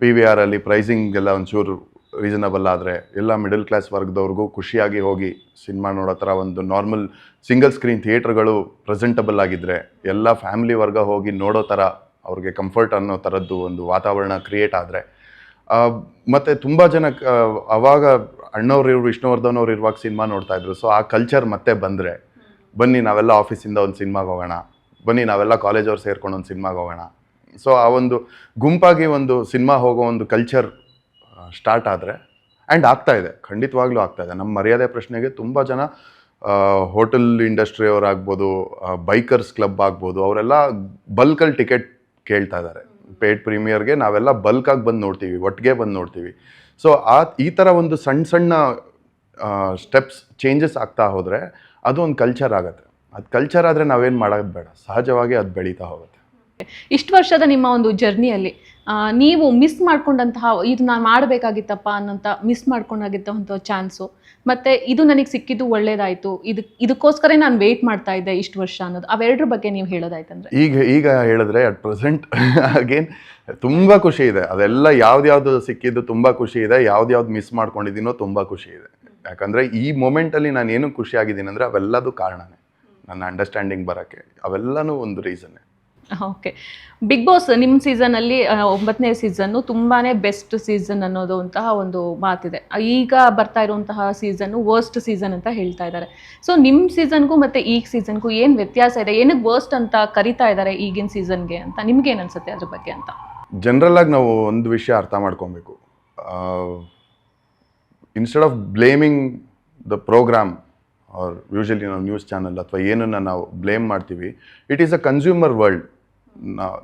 ಪಿ ವಿ ಆರಲ್ಲಿ ಪ್ರೈಸಿಂಗ್ ಎಲ್ಲ ಒಂಚೂರು ರೀಸನಬಲ್ ಆದರೆ ಎಲ್ಲ ಮಿಡಲ್ ಕ್ಲಾಸ್ ವರ್ಗದವ್ರಿಗೂ ಖುಷಿಯಾಗಿ ಹೋಗಿ ಸಿನಿಮಾ ನೋಡೋ ಥರ ಒಂದು ನಾರ್ಮಲ್ ಸಿಂಗಲ್ ಸ್ಕ್ರೀನ್ ಥಿಯೇಟ್ರ್ಗಳು ಪ್ರೆಸೆಂಟಬಲ್ ಆಗಿದ್ದರೆ ಎಲ್ಲ ಫ್ಯಾಮಿಲಿ ವರ್ಗ ಹೋಗಿ ನೋಡೋ ಥರ ಅವ್ರಿಗೆ ಕಂಫರ್ಟ್ ಅನ್ನೋ ಥರದ್ದು ಒಂದು ವಾತಾವರಣ ಕ್ರಿಯೇಟ್ ಆದರೆ ಮತ್ತು ತುಂಬ ಜನ ಅವಾಗ ಅಣ್ಣವ್ರು ಇವರು ವಿಷ್ಣುವರ್ಧನ್ ಅವ್ರು ಇರುವಾಗ ಸಿನಿಮಾ ನೋಡ್ತಾಯಿದ್ರು ಸೊ ಆ ಕಲ್ಚರ್ ಮತ್ತೆ ಬಂದರೆ ಬನ್ನಿ ನಾವೆಲ್ಲ ಆಫೀಸಿಂದ ಒಂದು ಸಿನಿಮಾಗೆ ಹೋಗೋಣ, ಬನ್ನಿ ನಾವೆಲ್ಲ ಕಾಲೇಜವ್ರು ಸೇರ್ಕೊಂಡು ಒಂದು ಸಿನಿಮಾಗೆ ಹೋಗೋಣ. ಸೊ ಆ ಒಂದು ಗುಂಪಾಗಿ ಒಂದು ಸಿನಿಮಾ ಹೋಗೋ ಒಂದು ಕಲ್ಚರ್ ಸ್ಟಾರ್ಟ್ ಆದರೆ ಆ್ಯಂಡ್ ಆಗ್ತಾ ಇದೆ, ಖಂಡಿತವಾಗ್ಲೂ ಆಗ್ತಾ ಇದೆ. ನಮ್ಮ ಮರ್ಯಾದೆ ಪ್ರಶ್ನೆಗೆ ತುಂಬ ಜನ ಹೋಟೆಲ್ ಇಂಡಸ್ಟ್ರಿಯವರಾಗ್ಬೋದು ಬೈಕರ್ಸ್ ಕ್ಲಬ್ ಆಗ್ಬೋದು ಅವರೆಲ್ಲ ಬಲ್ಕಲ್ಲಿ ಟಿಕೆಟ್ ಕೇಳ್ತಾ ಇದ್ದಾರೆ ಪೇಡ್ ಪ್ರೀಮಿಯರ್ಗೆ ನಾವೆಲ್ಲ ಬಲ್ಕಾಗಿ ಬಂದು ನೋಡ್ತೀವಿ ಒಟ್ಟಿಗೆ ಬಂದು ನೋಡ್ತೀವಿ. ಸೊ ಆ, ಈ ಥರ ಒಂದು ಸಣ್ಣ ಸಣ್ಣ ಸ್ಟೆಪ್ಸ್ ಚೇಂಜಸ್ ಆಗ್ತಾ ಹೋದರೆ ಅದು ಒಂದು ಕಲ್ಚರ್ ಆಗುತ್ತೆ. ಅದು ಕಲ್ಚರ್ ಆದರೆ ನಾವೇನು ಮಾಡೋದು ಬೇಡ, ಸಹಜವಾಗಿ ಅದು ಬೆಳೀತಾ ಹೋಗುತ್ತೆ. ಇಷ್ಟು ವರ್ಷದ ನಿಮ್ಮ ಒಂದು ಜರ್ನಿಯಲ್ಲಿ ನೀವು ಮಿಸ್ ಮಾಡ್ಕೊಂಡಂತಹ, ಇದು ನಾನು ಮಾಡಬೇಕಾಗಿತ್ತಪ್ಪ ಅನ್ನೋಂಥ ಮಿಸ್ ಮಾಡ್ಕೊಂಡಾಗಿದ್ದಂಥ ಚಾನ್ಸು ಮತ್ತು ಇದು ನನಗೆ ಸಿಕ್ಕಿದ್ದು ಒಳ್ಳೇದಾಯಿತು, ಇದು ಇದಕ್ಕೋಸ್ಕರ ನಾನು ವೆಯ್ಟ್ ಮಾಡ್ತಾ ಇದ್ದೆ ಇಷ್ಟು ವರ್ಷ ಅನ್ನೋದು. ಅವೆರಡ್ರ ಬಗ್ಗೆ ನೀವು ಹೇಳೋದಾಯ್ತಂದ್ರೆ. ಈಗ ಈಗ ಹೇಳಿದ್ರೆ ಅಟ್ ಪ್ರೆಸೆಂಟ್ ಅಗೇನ್ ತುಂಬ ಖುಷಿ ಇದೆ. ಅದೆಲ್ಲ ಯಾವ್ದ್ಯಾವ್ದು ಸಿಕ್ಕಿದ್ದು ತುಂಬ ಖುಷಿ ಇದೆ, ಯಾವ್ದ್ಯಾವ್ದು ಮಿಸ್ ಮಾಡ್ಕೊಂಡಿದ್ದೀನೋ ತುಂಬ ಖುಷಿ ಇದೆ. ಯಾಕಂದರೆ ಈ ಮೊಮೆಂಟಲ್ಲಿ ನಾನು ಏನು ಖುಷಿ ಆಗಿದ್ದೀನಿ ಅಂದರೆ ಅವೆಲ್ಲದು ಕಾರಣನೇ. ನನ್ನ ಅಂಡರ್ಸ್ಟ್ಯಾಂಡಿಂಗ್ ಬರೋಕ್ಕೆ, ಅವೆಲ್ಲನೂ ಒಂದು ರೀಸನ್ನೇ ಓಕೆ ಬಿಗ್ ಬಾಸ್ ನಿಮ್ಮ ಸೀಸನಲ್ಲಿ ಒಂಬತ್ತನೇ ಸೀಸನ್ನು ತುಂಬಾ ಬೆಸ್ಟ್ ಸೀಸನ್ ಅನ್ನೋದು ಅಂತಹ ಒಂದು ಮಾತಿದೆ. ಈಗ ಬರ್ತಾ ಇರುವಂತಹ ಸೀಸನ್ನು ವರ್ಸ್ಟ್ ಸೀಸನ್ ಅಂತ ಹೇಳ್ತಾ ಇದ್ದಾರೆ. ಸೊ ನಿಮ್ಮ ಸೀಸನ್ಗೂ ಮತ್ತು ಈಗ ಸೀಸನ್ಗೂ ಏನು ವ್ಯತ್ಯಾಸ ಇದೆ? ಏನಕ್ಕೆ ವರ್ಸ್ಟ್ ಅಂತ ಕರಿತಾ ಇದ್ದಾರೆ ಈಗಿನ ಸೀಸನ್ಗೆ ಅಂತ? ನಿಮ್ಗೆ ಏನು ಅನ್ಸುತ್ತೆ ಅದ್ರ ಬಗ್ಗೆ ಅಂತ? ಜನರಲ್ ಆಗಿ ನಾವು ಒಂದು ವಿಷಯ ಅರ್ಥ ಮಾಡ್ಕೊಬೇಕು. Instead of blaming the program are usually ನಾವು ನ್ಯೂಸ್ ಚಾನಲ್ ಅಥವಾ ಏನನ್ನು ನಾವು ಬ್ಲೇಮ್ ಮಾಡ್ತೀವಿ it is a consumer world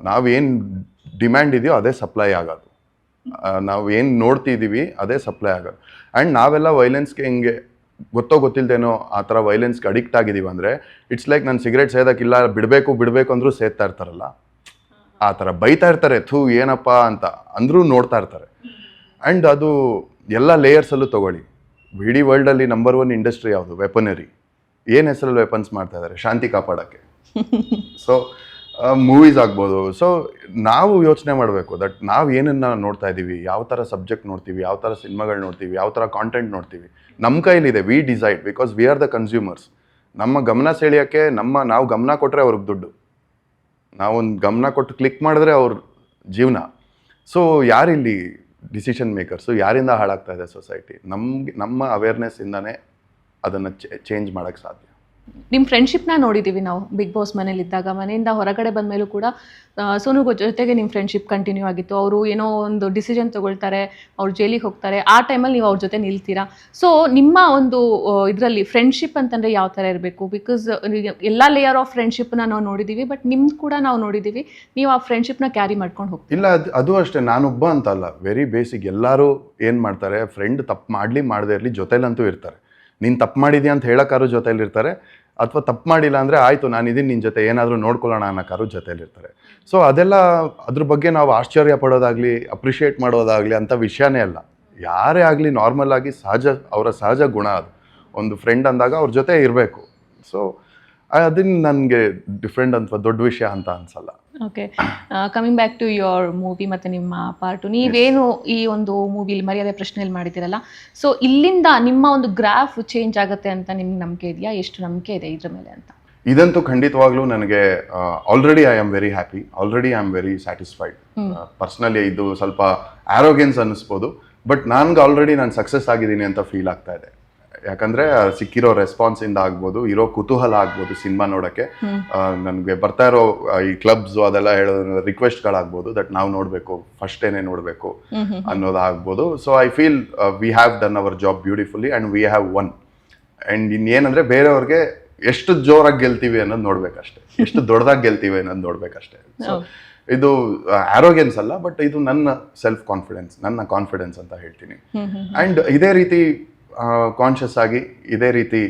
ನಾವೇನು ಡಿಮ್ಯಾಂಡ್ ಇದೆಯೋ ಅದೇ ಸಪ್ಲೈ ಆಗೋದು. ನಾವು ಏನು ನೋಡ್ತಿದ್ದೀವಿ ಅದೇ ಸಪ್ಲೈ ಆಗೋದು. ಆ್ಯಂಡ್ ನಾವೆಲ್ಲ ವೈಲೆನ್ಸ್ಗೆ ಹಿಂಗೆ ಗೊತ್ತೋ ಗೊತ್ತಿಲ್ದೇನೋ ಆ ಥರ ವೈಲೆನ್ಸ್ಗೆ ಅಡಿಕ್ಟ್ ಆಗಿದ್ದೀವಿ ಅಂದರೆ ಇಟ್ಸ್ ಲೈಕ್ ನಾನು ಸಿಗರೇಟ್ ಸೇದಕ್ಕಿಲ್ಲ, ಬಿಡಬೇಕು ಬಿಡಬೇಕು ಅಂದರೂ ಸೇದ್ತಾ ಇರ್ತಾರಲ್ಲ? ಆ ಥರ ಬೈತಾ ಇರ್ತಾರೆ, ಥೂ, ಏನಪ್ಪ ಅಂತ ಅಂದರೂ ನೋಡ್ತಾ ಇರ್ತಾರೆ. ಆ್ಯಂಡ್ ಅದು ಎಲ್ಲ ಲೇಯರ್ಸಲ್ಲೂ ತಗೊಳ್ಳಿ. ಇಡೀ ವರ್ಲ್ಡಲ್ಲಿ ನಂಬರ್ ಒನ್ ಇಂಡಸ್ಟ್ರಿ ಯಾವುದು? ವೆಪನರಿ ಏನು ಹೆಸರಲ್ಲಿ ವೆಪನ್ಸ್ ಮಾಡ್ತಾ ಇದ್ದಾರೆ ಶಾಂತಿ ಕಾಪಾಡೋಕ್ಕೆ. ಸೊ ಮೂವೀಸ್ ಆಗ್ಬೋದು. ಸೊ ನಾವು ಯೋಚನೆ ಮಾಡಬೇಕು ದಟ್ ನಾವು ಏನನ್ನ ನೋಡ್ತಾ ಇದ್ದೀವಿ, ಯಾವ ಥರ ಸಬ್ಜೆಕ್ಟ್ ನೋಡ್ತೀವಿ, ಯಾವ ಥರ ಸಿನಿಮಾಗಳು ನೋಡ್ತೀವಿ, ಯಾವ ಥರ ಕಾಂಟೆಂಟ್ ನೋಡ್ತೀವಿ. ನಮ್ಮ ಕೈಲಿದೆ we decide because we are the consumers ನಮ್ಮ ಗಮನ ಸೆಳೆಯೋಕ್ಕೆ ನಮ್ಮ, ನಾವು ಗಮನ ಕೊಟ್ಟರೆ ಅವ್ರಿಗೆ ದುಡ್ಡು. ನಾವೊಂದು ಗಮನ ಕೊಟ್ಟು ಕ್ಲಿಕ್ ಮಾಡಿದ್ರೆ ಅವ್ರ ಜೀವನ. ಸೊ ಯಾರಿಲ್ಲಿ ಡಿಸಿಷನ್ ಮೇಕರ್ಸು ಯಾರಿಂದ ಹಾಳಾಗ್ತಾ ಇದೆ ಸೊಸೈಟಿ ನಮ್ಗೆ, ನಮ್ಮ ಅವೇರ್ನೆಸ್ಸಿಂದನೇ ಅದನ್ನು ಚೇಂಜ್ ಮಾಡೋಕ್ಕೆ ಸಾಧ್ಯ. ನಿಮ್ಮ ಫ್ರೆಂಡ್ಶಿಪ್ನ ನೋಡಿದ್ದೀವಿ ನಾವು ಬಿಗ್ ಬಾಸ್ ಮನೇಲಿದ್ದಾಗ. ಮನೆಯಿಂದ ಹೊರಗಡೆ ಬಂದ ಮೇಲೂ ಕೂಡ ಸೋನು ಜೊತೆಗೆ ನಿಮ್ಮ ಫ್ರೆಂಡ್ಶಿಪ್ ಕಂಟಿನ್ಯೂ ಆಗಿತ್ತು. ಅವರು ಏನೋ ಒಂದು ಡಿಸಿಷನ್ ತೊಗೊಳ್ತಾರೆ, ಅವ್ರು ಜೈಲಿಗೆ ಹೋಗ್ತಾರೆ. ಆ ಟೈಮಲ್ಲಿ ನೀವು ಅವ್ರ ಜೊತೆ ನಿಲ್ತೀರಾ? ಸೊ ನಿಮ್ಮ ಒಂದು ಇದರಲ್ಲಿ ಫ್ರೆಂಡ್ಶಿಪ್ ಅಂತಂದರೆ ಯಾವ ಥರ ಇರಬೇಕು? ಬಿಕಾಸ್ ಎಲ್ಲ ಲೇಯರ್ ಆಫ್ ಫ್ರೆಂಡ್ಶಿಪ್ನ ನಾವು ನೋಡಿದ್ದೀವಿ ಬಟ್ ನಿಮ್ದು ಕೂಡ ನಾವು ನೋಡಿದ್ದೀವಿ ನೀವು ಆ ಫ್ರೆಂಡ್ಶಿಪ್ನ ಕ್ಯಾರಿ ಮಾಡ್ಕೊಂಡು ಹೋಗ್ತೀವಿ ಇಲ್ಲ, ಅದು ಅದು ಅಷ್ಟೇ. ನಾನೊಬ್ಬ ಅಂತಲ್ಲ ವೆರಿ ಬೇಸಿಕ್ ಎಲ್ಲರೂ ಏನು ಮಾಡ್ತಾರೆ ಫ್ರೆಂಡ್ ತಪ್ಪು ಮಾಡಲಿ ಮಾಡದೇ ಇರಲಿ, ಜೊತೆಲಂತೂ ಇರ್ತಾರೆ. ನೀನು ತಪ್ಪು ಮಾಡಿದ್ಯಾ ಅಂತ ಹೇಳೋಕ್ಕಾರು ಜೊತೆಯಲ್ಲಿರ್ತಾರೆ, ಅಥವಾ ತಪ್ಪು ಮಾಡಿಲ್ಲ ಅಂದರೆ ಆಯಿತು, ನಾನು ಇದೀನಿ ನಿನ್ನ ಜೊತೆ, ಏನಾದರೂ ನೋಡ್ಕೊಳ್ಳೋಣ ಅನ್ನೋಕ್ಕಾರು ಜೊತೆಯಲ್ಲಿರ್ತಾರೆ. ಸೊ ಅದೆಲ್ಲ ಅದ್ರ ಬಗ್ಗೆ ನಾವು ಆಶ್ಚರ್ಯ ಪಡೋದಾಗಲಿ ಅಪ್ರಿಷಿಯೇಟ್ ಮಾಡೋದಾಗಲಿ ಅಂಥ ವಿಷಯನೇ ಅಲ್ಲ. ಯಾರೇ ಆಗಲಿ ನಾರ್ಮಲ್ ಆಗಿ ಸಹಜ, ಅವರ ಸಹಜ ಗುಣ ಅದು. ಒಂದು ಫ್ರೆಂಡ್ ಅಂದಾಗ ಅವ್ರ ಜೊತೆ ಇರಬೇಕು. ಸೊ ಅದನ್ನು ನನಗೆ ಡಿಫ್ರೆಂಟ್ ಅಥವಾ ದೊಡ್ಡ ವಿಷಯ ಅಂತ ಅನ್ಸಲ್ಲ. Okay coming back to your movie ಮತ್ತು ನಿಮ್ಮ ಪಾರ್ಟು ನೀವೇನು ಈ ಒಂದು ಮೂವಿಲಿ ಮರ್ಯಾದೆ ಪ್ರಶ್ನೆಯಲ್ಲಿ ಮಾಡಿದ್ದೀರಲ್ಲ? ಸೊ ಇಲ್ಲಿಂದ ನಿಮ್ಮ ಒಂದು ಗ್ರಾಫ್ ಚೇಂಜ್ ಆಗುತ್ತೆ ಅಂತ ನಿಮ್ಗೆ ನಂಬಿಕೆ ಇದೆಯಾ? ಎಷ್ಟು ನಂಬಿಕೆ ಇದೆ ಇದ್ರ ಮೇಲೆ ಅಂತ? ಇದಂತೂ ಖಂಡಿತವಾಗ್ಲೂ ನನಗೆ already I am very happy already I am very satisfied personally ಇದು ಸ್ವಲ್ಪ ಆರೋಗ್ಯನ್ಸ್ ಅನ್ನಿಸ್ಬೋದು. ಬಟ್ ನನ್ಗೆ ಆಲ್ರೆಡಿ ನಾನು ಸಕ್ಸಸ್ ಆಗಿದ್ದೀನಿ ಅಂತ ಫೀಲ್ ಆಗ್ತಾ ಇದೆ. ಯಾಕಂದ್ರೆ ಸಿಕ್ಕಿರೋ ರೆಸ್ಪಾನ್ಸ್ ಇಂದ ಆಗ್ಬೋದು ಇರೋ ಕುತೂಹಲ ಆಗ್ಬೋದು ಸಿನಿಮಾ ನೋಡಕ್ಕೆ. ನನಗೆ ಬರ್ತಾ ಇರೋ ಈ ಕ್ಲಬ್ಸ್ ಅದೆಲ್ಲ ಹೇಳೋ ರಿಕ್ವೆಸ್ಟ್ ಗಳಾಗ್ಬೋದು ದಟ್ ನಾವು ನೋಡ್ಬೇಕು ಫಸ್ಟ್ ಏನೇ ನೋಡ್ಬೇಕು ಅನ್ನೋದಾಗ್ಬೋದು. So I feel we have done our job beautifully and we have won and ಇನ್ನೇನಂದ್ರೆ ಬೇರೆಯವ್ರಿಗೆ ಎಷ್ಟು ಜೋರಾಗಿ ಗೆಲ್ತೀವಿ ಅನ್ನೋದು ನೋಡ್ಬೇಕಷ್ಟೇ. ಎಷ್ಟು ದೊಡ್ಡದಾಗಿ ಗೆಲ್ತೀವಿ ಅನ್ನೋದು ನೋಡ್ಬೇಕಷ್ಟೇ. ಸೊ ಇದು ಆರೋಗ್ಯನ್ಸ್ ಅಲ್ಲ ಬಟ್ ಇದು ನನ್ನ ಸೆಲ್ಫ್ ಕಾನ್ಫಿಡೆನ್ಸ್ ನನ್ನ ಕಾನ್ಫಿಡೆನ್ಸ್ ಅಂತ ಹೇಳ್ತೀನಿ. ಅಂಡ್ ಇದೇ ರೀತಿ ಕಾನ್ಷಿಯಸ್ ಆಗಿ ಇದೇ ರೀತಿ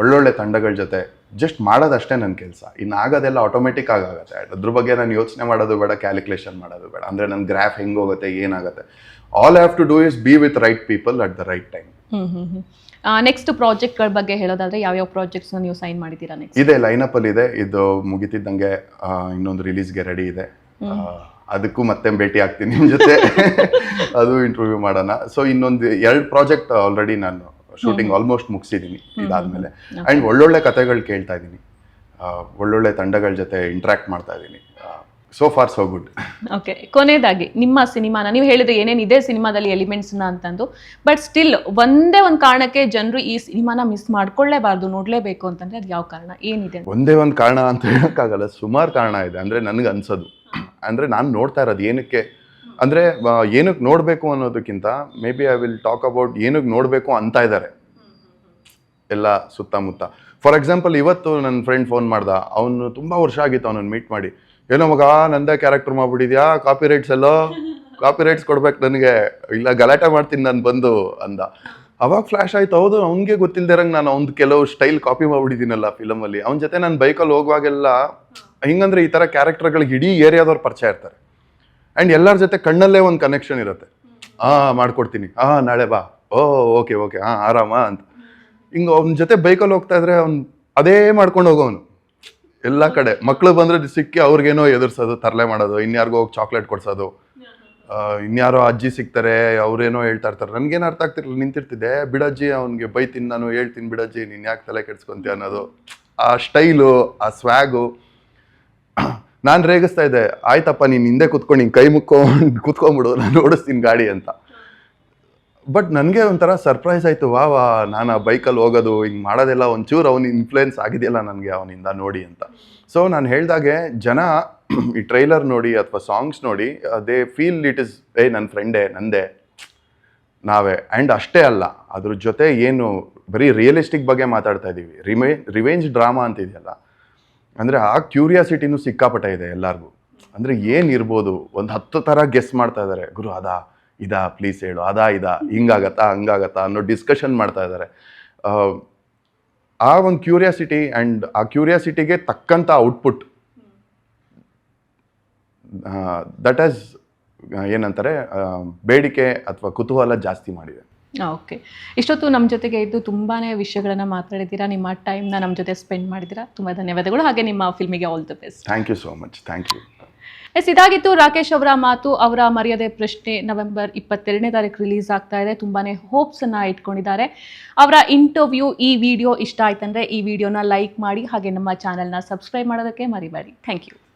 ಒಳ್ಳೊಳ್ಳೆ ತಂಡಗಳ ಜೊತೆ ಜಸ್ಟ್ ಮಾಡೋದಷ್ಟೇ ನನ್ನ ಕೆಲಸ. ಇನ್ನು ಆಗೋದೆಲ್ಲ ಆಟೋಮೆಟಿಕ್ ಆಗಿ ಆಗುತ್ತೆ. ಅದ್ರ ಬಗ್ಗೆ ನಾನು ಯೋಚನೆ ಮಾಡೋದು ಬೇಡ ಕ್ಯಾಲ್ಕುಲೇಷನ್ ಮಾಡೋದು ಬೇಡ. ಅಂದರೆ ನನ್ನ ಗ್ರಾಫ್ ಹೆಂಗೆ ಹೋಗುತ್ತೆ ಏನಾಗುತ್ತೆ? All have to do is be with right people at the right time next ಪ್ರಾಜೆಕ್ಟ್ಗಳ ಬಗ್ಗೆ ಹೇಳೋದಾದ್ರೆ ಯಾವ್ಯಾವ ಪ್ರಾಜೆಕ್ಟ್ಸ್ನ ನೀವು ಸೈನ್ ಮಾಡಿದ್ದೀರಾ ನೆಕ್ಸ್ಟ್ ಇದೆ ಲೈನಪ್ ಅಲ್ಲಿ ಇದೆ. ಇದು ಮುಗಿತಿದ್ದಂಗೆ ಇನ್ನೊಂದು ರಿಲೀಸ್ಗೆ ರೆಡಿ ಇದೆ. ಅದಕ್ಕೂ ಮತ್ತೆ ಭೇಟಿ ಆಗ್ತೀನಿ ನಿಮ್ಮ ಜೊತೆ. ಅದು ಇಂಟರ್ವ್ಯೂ ಮಾಡೋಣ. ಸೊ ಇನ್ನೊಂದು ಎರಡು ಪ್ರಾಜೆಕ್ಟ್ ಆಲ್ರೆಡಿ ನಾನು ಶೂಟಿಂಗ್ ಆಲ್ಮೋಸ್ಟ್ ಮುಗಿಸಿದ್ದೀನಿ ಇದಾದ್ಮೇಲೆ. ಆ್ಯಂಡ್ ಒಳ್ಳೊಳ್ಳೆ ಕಥೆಗಳು ಕೇಳ್ತಾ ಇದ್ದೀನಿ ಒಳ್ಳೊಳ್ಳೆ ತಂಡಗಳ ಜೊತೆ ಇಂಟ್ರಾಕ್ಟ್ ಮಾಡ್ತಾ ಇದ್ದೀನಿ so far so good okay ಕೊನೆಯದಾಗಿ ನಿಮ್ಮ ಸಿನಿಮಾನ ನೀವು ಹೇಳಿದ್ರೆ ಏನೇನು ಇದೆ ಸಿನಿಮಾದಲ್ಲಿ ಎಲಿಮೆಂಟ್ಸ್ನ ಅಂತಂದು ಬಟ್ ಸ್ಟಿಲ್ ಒಂದೇ ಒಂದು ಕಾರಣಕ್ಕೆ ಜನರು ಈ ಸಿನಿಮಾನ ಮಿಸ್ ಮಾಡ್ಕೊಳ್ಳೇಬಾರ್ದು ನೋಡಲೇಬೇಕು ಅಂತಂದ್ರೆ ಅದು ಯಾವ ಕಾರಣ? ಏನಿದೆ? ಒಂದೇ ಒಂದು ಕಾರಣ ಅಂತ ಹೇಳೋಕ್ಕಾಗಲ್ಲ ಸುಮಾರು ಕಾರಣ ಇದೆ. ಅಂದರೆ ನನಗೆ ಅನ್ಸೋದು ಅಂದರೆ ನಾನು ನೋಡ್ತಾ ಇರೋದು ಏನಕ್ಕೆ ಅಂದರೆ ಏನಕ್ಕೆ ನೋಡಬೇಕು ಅನ್ನೋದಕ್ಕಿಂತ maybe I will talk about ಏನಕ್ಕೆ ನೋಡಬೇಕು ಅಂತ ಇದ್ದಾರೆ ಎಲ್ಲ ಸುತ್ತಮುತ್ತ. ಫಾರ್ ಎಕ್ಸಾಂಪಲ್ ಇವತ್ತು ನನ್ನ ಫ್ರೆಂಡ್ ಫೋನ್ ಮಾಡ್ದ. ಅವನು ತುಂಬ ವರ್ಷ ಆಗಿತ್ತು ಅವನನ್ನು ಮೀಟ್ ಮಾಡಿ. ಏನೋ ಮಗ ನಂದೇ ಕ್ಯಾರೆಕ್ಟರ್ ಮಾಡ್ಬಿಟ್ಟಿದ್ಯಾ? ಕಾಪಿ ರೈಟ್ಸ್ ಎಲ್ಲೋ? ಕಾಪಿ ರೈಟ್ಸ್ ಕೊಡ್ಬೇಕು ನನಗೆ. ಇಲ್ಲ ಗಲಾಟೆ ಮಾಡ್ತೀನಿ ನಾನು ಬಂದು ಅಂದ. ಅವಾಗ ಫ್ಲಾಶ್ ಆಯ್ತು. ಹೌದು ಅವ್ನಿಗೆ ಗೊತ್ತಿಲ್ದಿರಂಗೆ ನಾನು ಅವ್ನು ಕೆಲವು ಸ್ಟೈಲ್ ಕಾಪಿ ಮಾಡ್ಬಿಟ್ಟಿದ್ದೀನಲ್ಲ ಫಿಲಮಲ್ಲಿ ಅವನ ಜೊತೆ ನಾನು ಬೈಕಲ್ಲಿ ಹೋಗುವಾಗೆಲ್ಲ ಹಿಂಗಂದ್ರೆ ಈ ಥರ ಕ್ಯಾರೆಕ್ಟರ್ಗಳಿಗೆ ಇಡೀ ಏರಿಯಾದವ್ರು ಪರಿಚಯ ಇರ್ತಾರೆ. ಆ್ಯಂಡ್ ಎಲ್ಲರ ಜೊತೆ ಕಣ್ಣಲ್ಲೇ ಒಂದು ಕನೆಕ್ಷನ್ ಇರುತ್ತೆ. ಹಾಂ ಮಾಡ್ಕೊಡ್ತೀನಿ. ಹಾಂ ನಾಳೆ ಬಾ. Oh, okay okay. ಹಾಂ ಆರಾಮ ಅಂತ. ಹಿಂಗೆ ಅವ್ನ ಜೊತೆ ಬೈಕಲ್ಲಿ ಹೋಗ್ತಾ ಇದ್ರೆ ಅವ್ನು ಅದೇ ಮಾಡ್ಕೊಂಡು ಹೋಗೋನು ಎಲ್ಲ ಕಡೆ. ಮಕ್ಳು ಬಂದ್ರೆ ಸಿಕ್ಕಿ ಅವ್ರಿಗೇನೋ ಎದುರಿಸೋದು, ತರಲೆ ಮಾಡೋದು, ಇನ್ಯಾರಿಗೋ ಹೋಗಿ ಚಾಕ್ಲೇಟ್ ಕೊಡ್ಸೋದು. ಇನ್ಯಾರೋ ಅಜ್ಜಿ ಸಿಗ್ತಾರೆ, ಅವ್ರೇನೋ ಹೇಳ್ತಾ ಇರ್ತಾರೆ. ನನಗೇನು ಅರ್ಥ ಆಗ್ತಿರ್ಲಿಲ್ಲ, ನಿಂತಿರ್ತಿದ್ದೆ. ಬಿಡಜ್ಜಿ, ಅವ್ನಿಗೆ ಬೈತೀನಿ ನಾನು, ಹೇಳ್ತೀನಿ ಬಿಡಜ್ಜಿ, ನೀನು ಯಾಕೆ ತಲೆ ಕೆಡ್ಸ್ಕೊಂತೀಯ ಅನ್ನೋದು. ಆ ಸ್ಟೈಲು ಆ ಸ್ವ್ಯಾಗು ನಾನು ರೇಗಿಸ್ತಾ ಇದ್ದೆ, ಆಯ್ತಪ್ಪ, ನೀನು ಹಿಂದೆ ಕುತ್ಕೊಂಡು ಹಿಂಗೆ ಕೈ ಮುಕ್ಕೊಂಡು ಕುತ್ಕೊಂಡ್ಬಿಡು, ನಾನು ಓಡಿಸ್ತೀನಿ ಗಾಡಿ ಅಂತ. ಬಟ್ ನನಗೆ ಒಂಥರ ಸರ್ಪ್ರೈಸ್ ಆಯಿತು, ವಾ ವಾ, ನಾನು ಬೈಕಲ್ಲಿ ಹೋಗೋದು, ಹಿಂಗೆ ಮಾಡೋದೆಲ್ಲ ಒಂಚೂರು ಅವ್ನ ಇನ್ಫ್ಲುಯೆನ್ಸ್ ಆಗಿದೆಯಲ್ಲ ನನಗೆ ಅವನಿಂದ ನೋಡಿ ಅಂತ. ಸೊ ನಾನು ಹೇಳಿದಾಗೆ, ಜನ ಈ ಟ್ರೈಲರ್ ನೋಡಿ ಅಥವಾ ಸಾಂಗ್ಸ್ ನೋಡಿ ದೇ ಫೀಲ್ ಇಟ್ ಇಸ್ ಏ ನನ್ನ ಫ್ರೆಂಡೇ ನಂದೇ, ನಾವೇ. ಆ್ಯಂಡ್ ಅಷ್ಟೇ ಅಲ್ಲ, ಅದ್ರ ಜೊತೆ ಏನು ಬರೀ ರಿಯಲಿಸ್ಟಿಕ್ ಬಗ್ಗೆ ಮಾತಾಡ್ತಾ ಇದ್ದೀವಿ ರಿಮೇ ರಿವೆಂಜ್ ಡ್ರಾಮಾ ಅಂತ ಇದೆಯಲ್ಲ ಅಂದರೆ ಆ ಕ್ಯೂರಿಯಾಸಿಟಿನೂ ಸಿಕ್ಕಾಪಟ್ಟೆ ಇದೆ ಎಲ್ಲರಿಗೂ. ಅಂದರೆ ಏನಿರ್ಬೋದು ಒಂದು ಹತ್ತು ಥರ ಗೆಸ್ ಮಾಡ್ತಾ ಇದ್ದಾರೆ ಗುರು, ಅದಾ, ಇದಾ ಪ್ಲೀಸ್ ಹೇಳು, ಅದಾ, ಇದಾ, ಹಿಂಗಾಗತ್ತಾ, ಹಂಗಾಗತ್ತಾ ಅನ್ನೋ ಡಿಸ್ಕಷನ್ ಮಾಡ್ತಾ ಇದ್ದಾರೆ ಆ ಒಂದು ಕ್ಯೂರಿಯಾಸಿಟಿ ಆ್ಯಂಡ್ ಆ ಕ್ಯೂರಿಯಾಸಿಟಿಗೆ ತಕ್ಕಂಥ ಔಟ್ಪುಟ್ ದಟ್ ಆಸ್ ಏನಂತಾರೆ ಬೇಡಿಕೆ ಅಥವಾ ಕುತೂಹಲ ಜಾಸ್ತಿ ಮಾಡಿದೆ. ಓಕೆ ಇಷ್ಟೊತ್ತು ನಮ್ಮ ಜೊತೆಗೆ ಇದ್ದು ತುಂಬಾ ವಿಷಯಗಳನ್ನು ಮಾತಾಡಿದ್ದೀರಾ ನಿಮ್ಮ ಟೈಮ್ನ ನಮ್ಮ ಜೊತೆ ಸ್ಪೆಂಡ್ ಮಾಡಿದ್ದೀರಾ. ತುಂಬ ಧನ್ಯವಾದಗಳು. ಹಾಗೆ ನಿಮ್ಮ ಫಿಲ್ಮಿಗೆ all the best thank you so much thank you yes ಇದಾಗಿತ್ತು ರಾಕೇಶ್ ಅವರ ಮಾತು. ಅವರ ಮರ್ಯಾದೆ ಪ್ರಶ್ನೆ ನವೆಂಬರ್ ಇಪ್ಪತ್ತೆರಡನೇ ತಾರೀಕು ರಿಲೀಸ್ ಆಗ್ತಾ ಇದೆ. ತುಂಬಾನೇ ಹೋಪ್ಸ್ ಅನ್ನ ಇಟ್ಕೊಂಡಿದ್ದಾರೆ. ಅವರ ಇಂಟರ್ವ್ಯೂ ಈ ವಿಡಿಯೋ ಇಷ್ಟ ಆಯ್ತಂದ್ರೆ ಈ ವಿಡಿಯೋನ ಲೈಕ್ ಮಾಡಿ ಹಾಗೆ ನಮ್ಮ ಚಾನಲ್ನ ಸಬ್ಸ್ಕ್ರೈಬ್ ಮಾಡೋದಕ್ಕೆ ಮರಿಬೇಡಿ. Thank you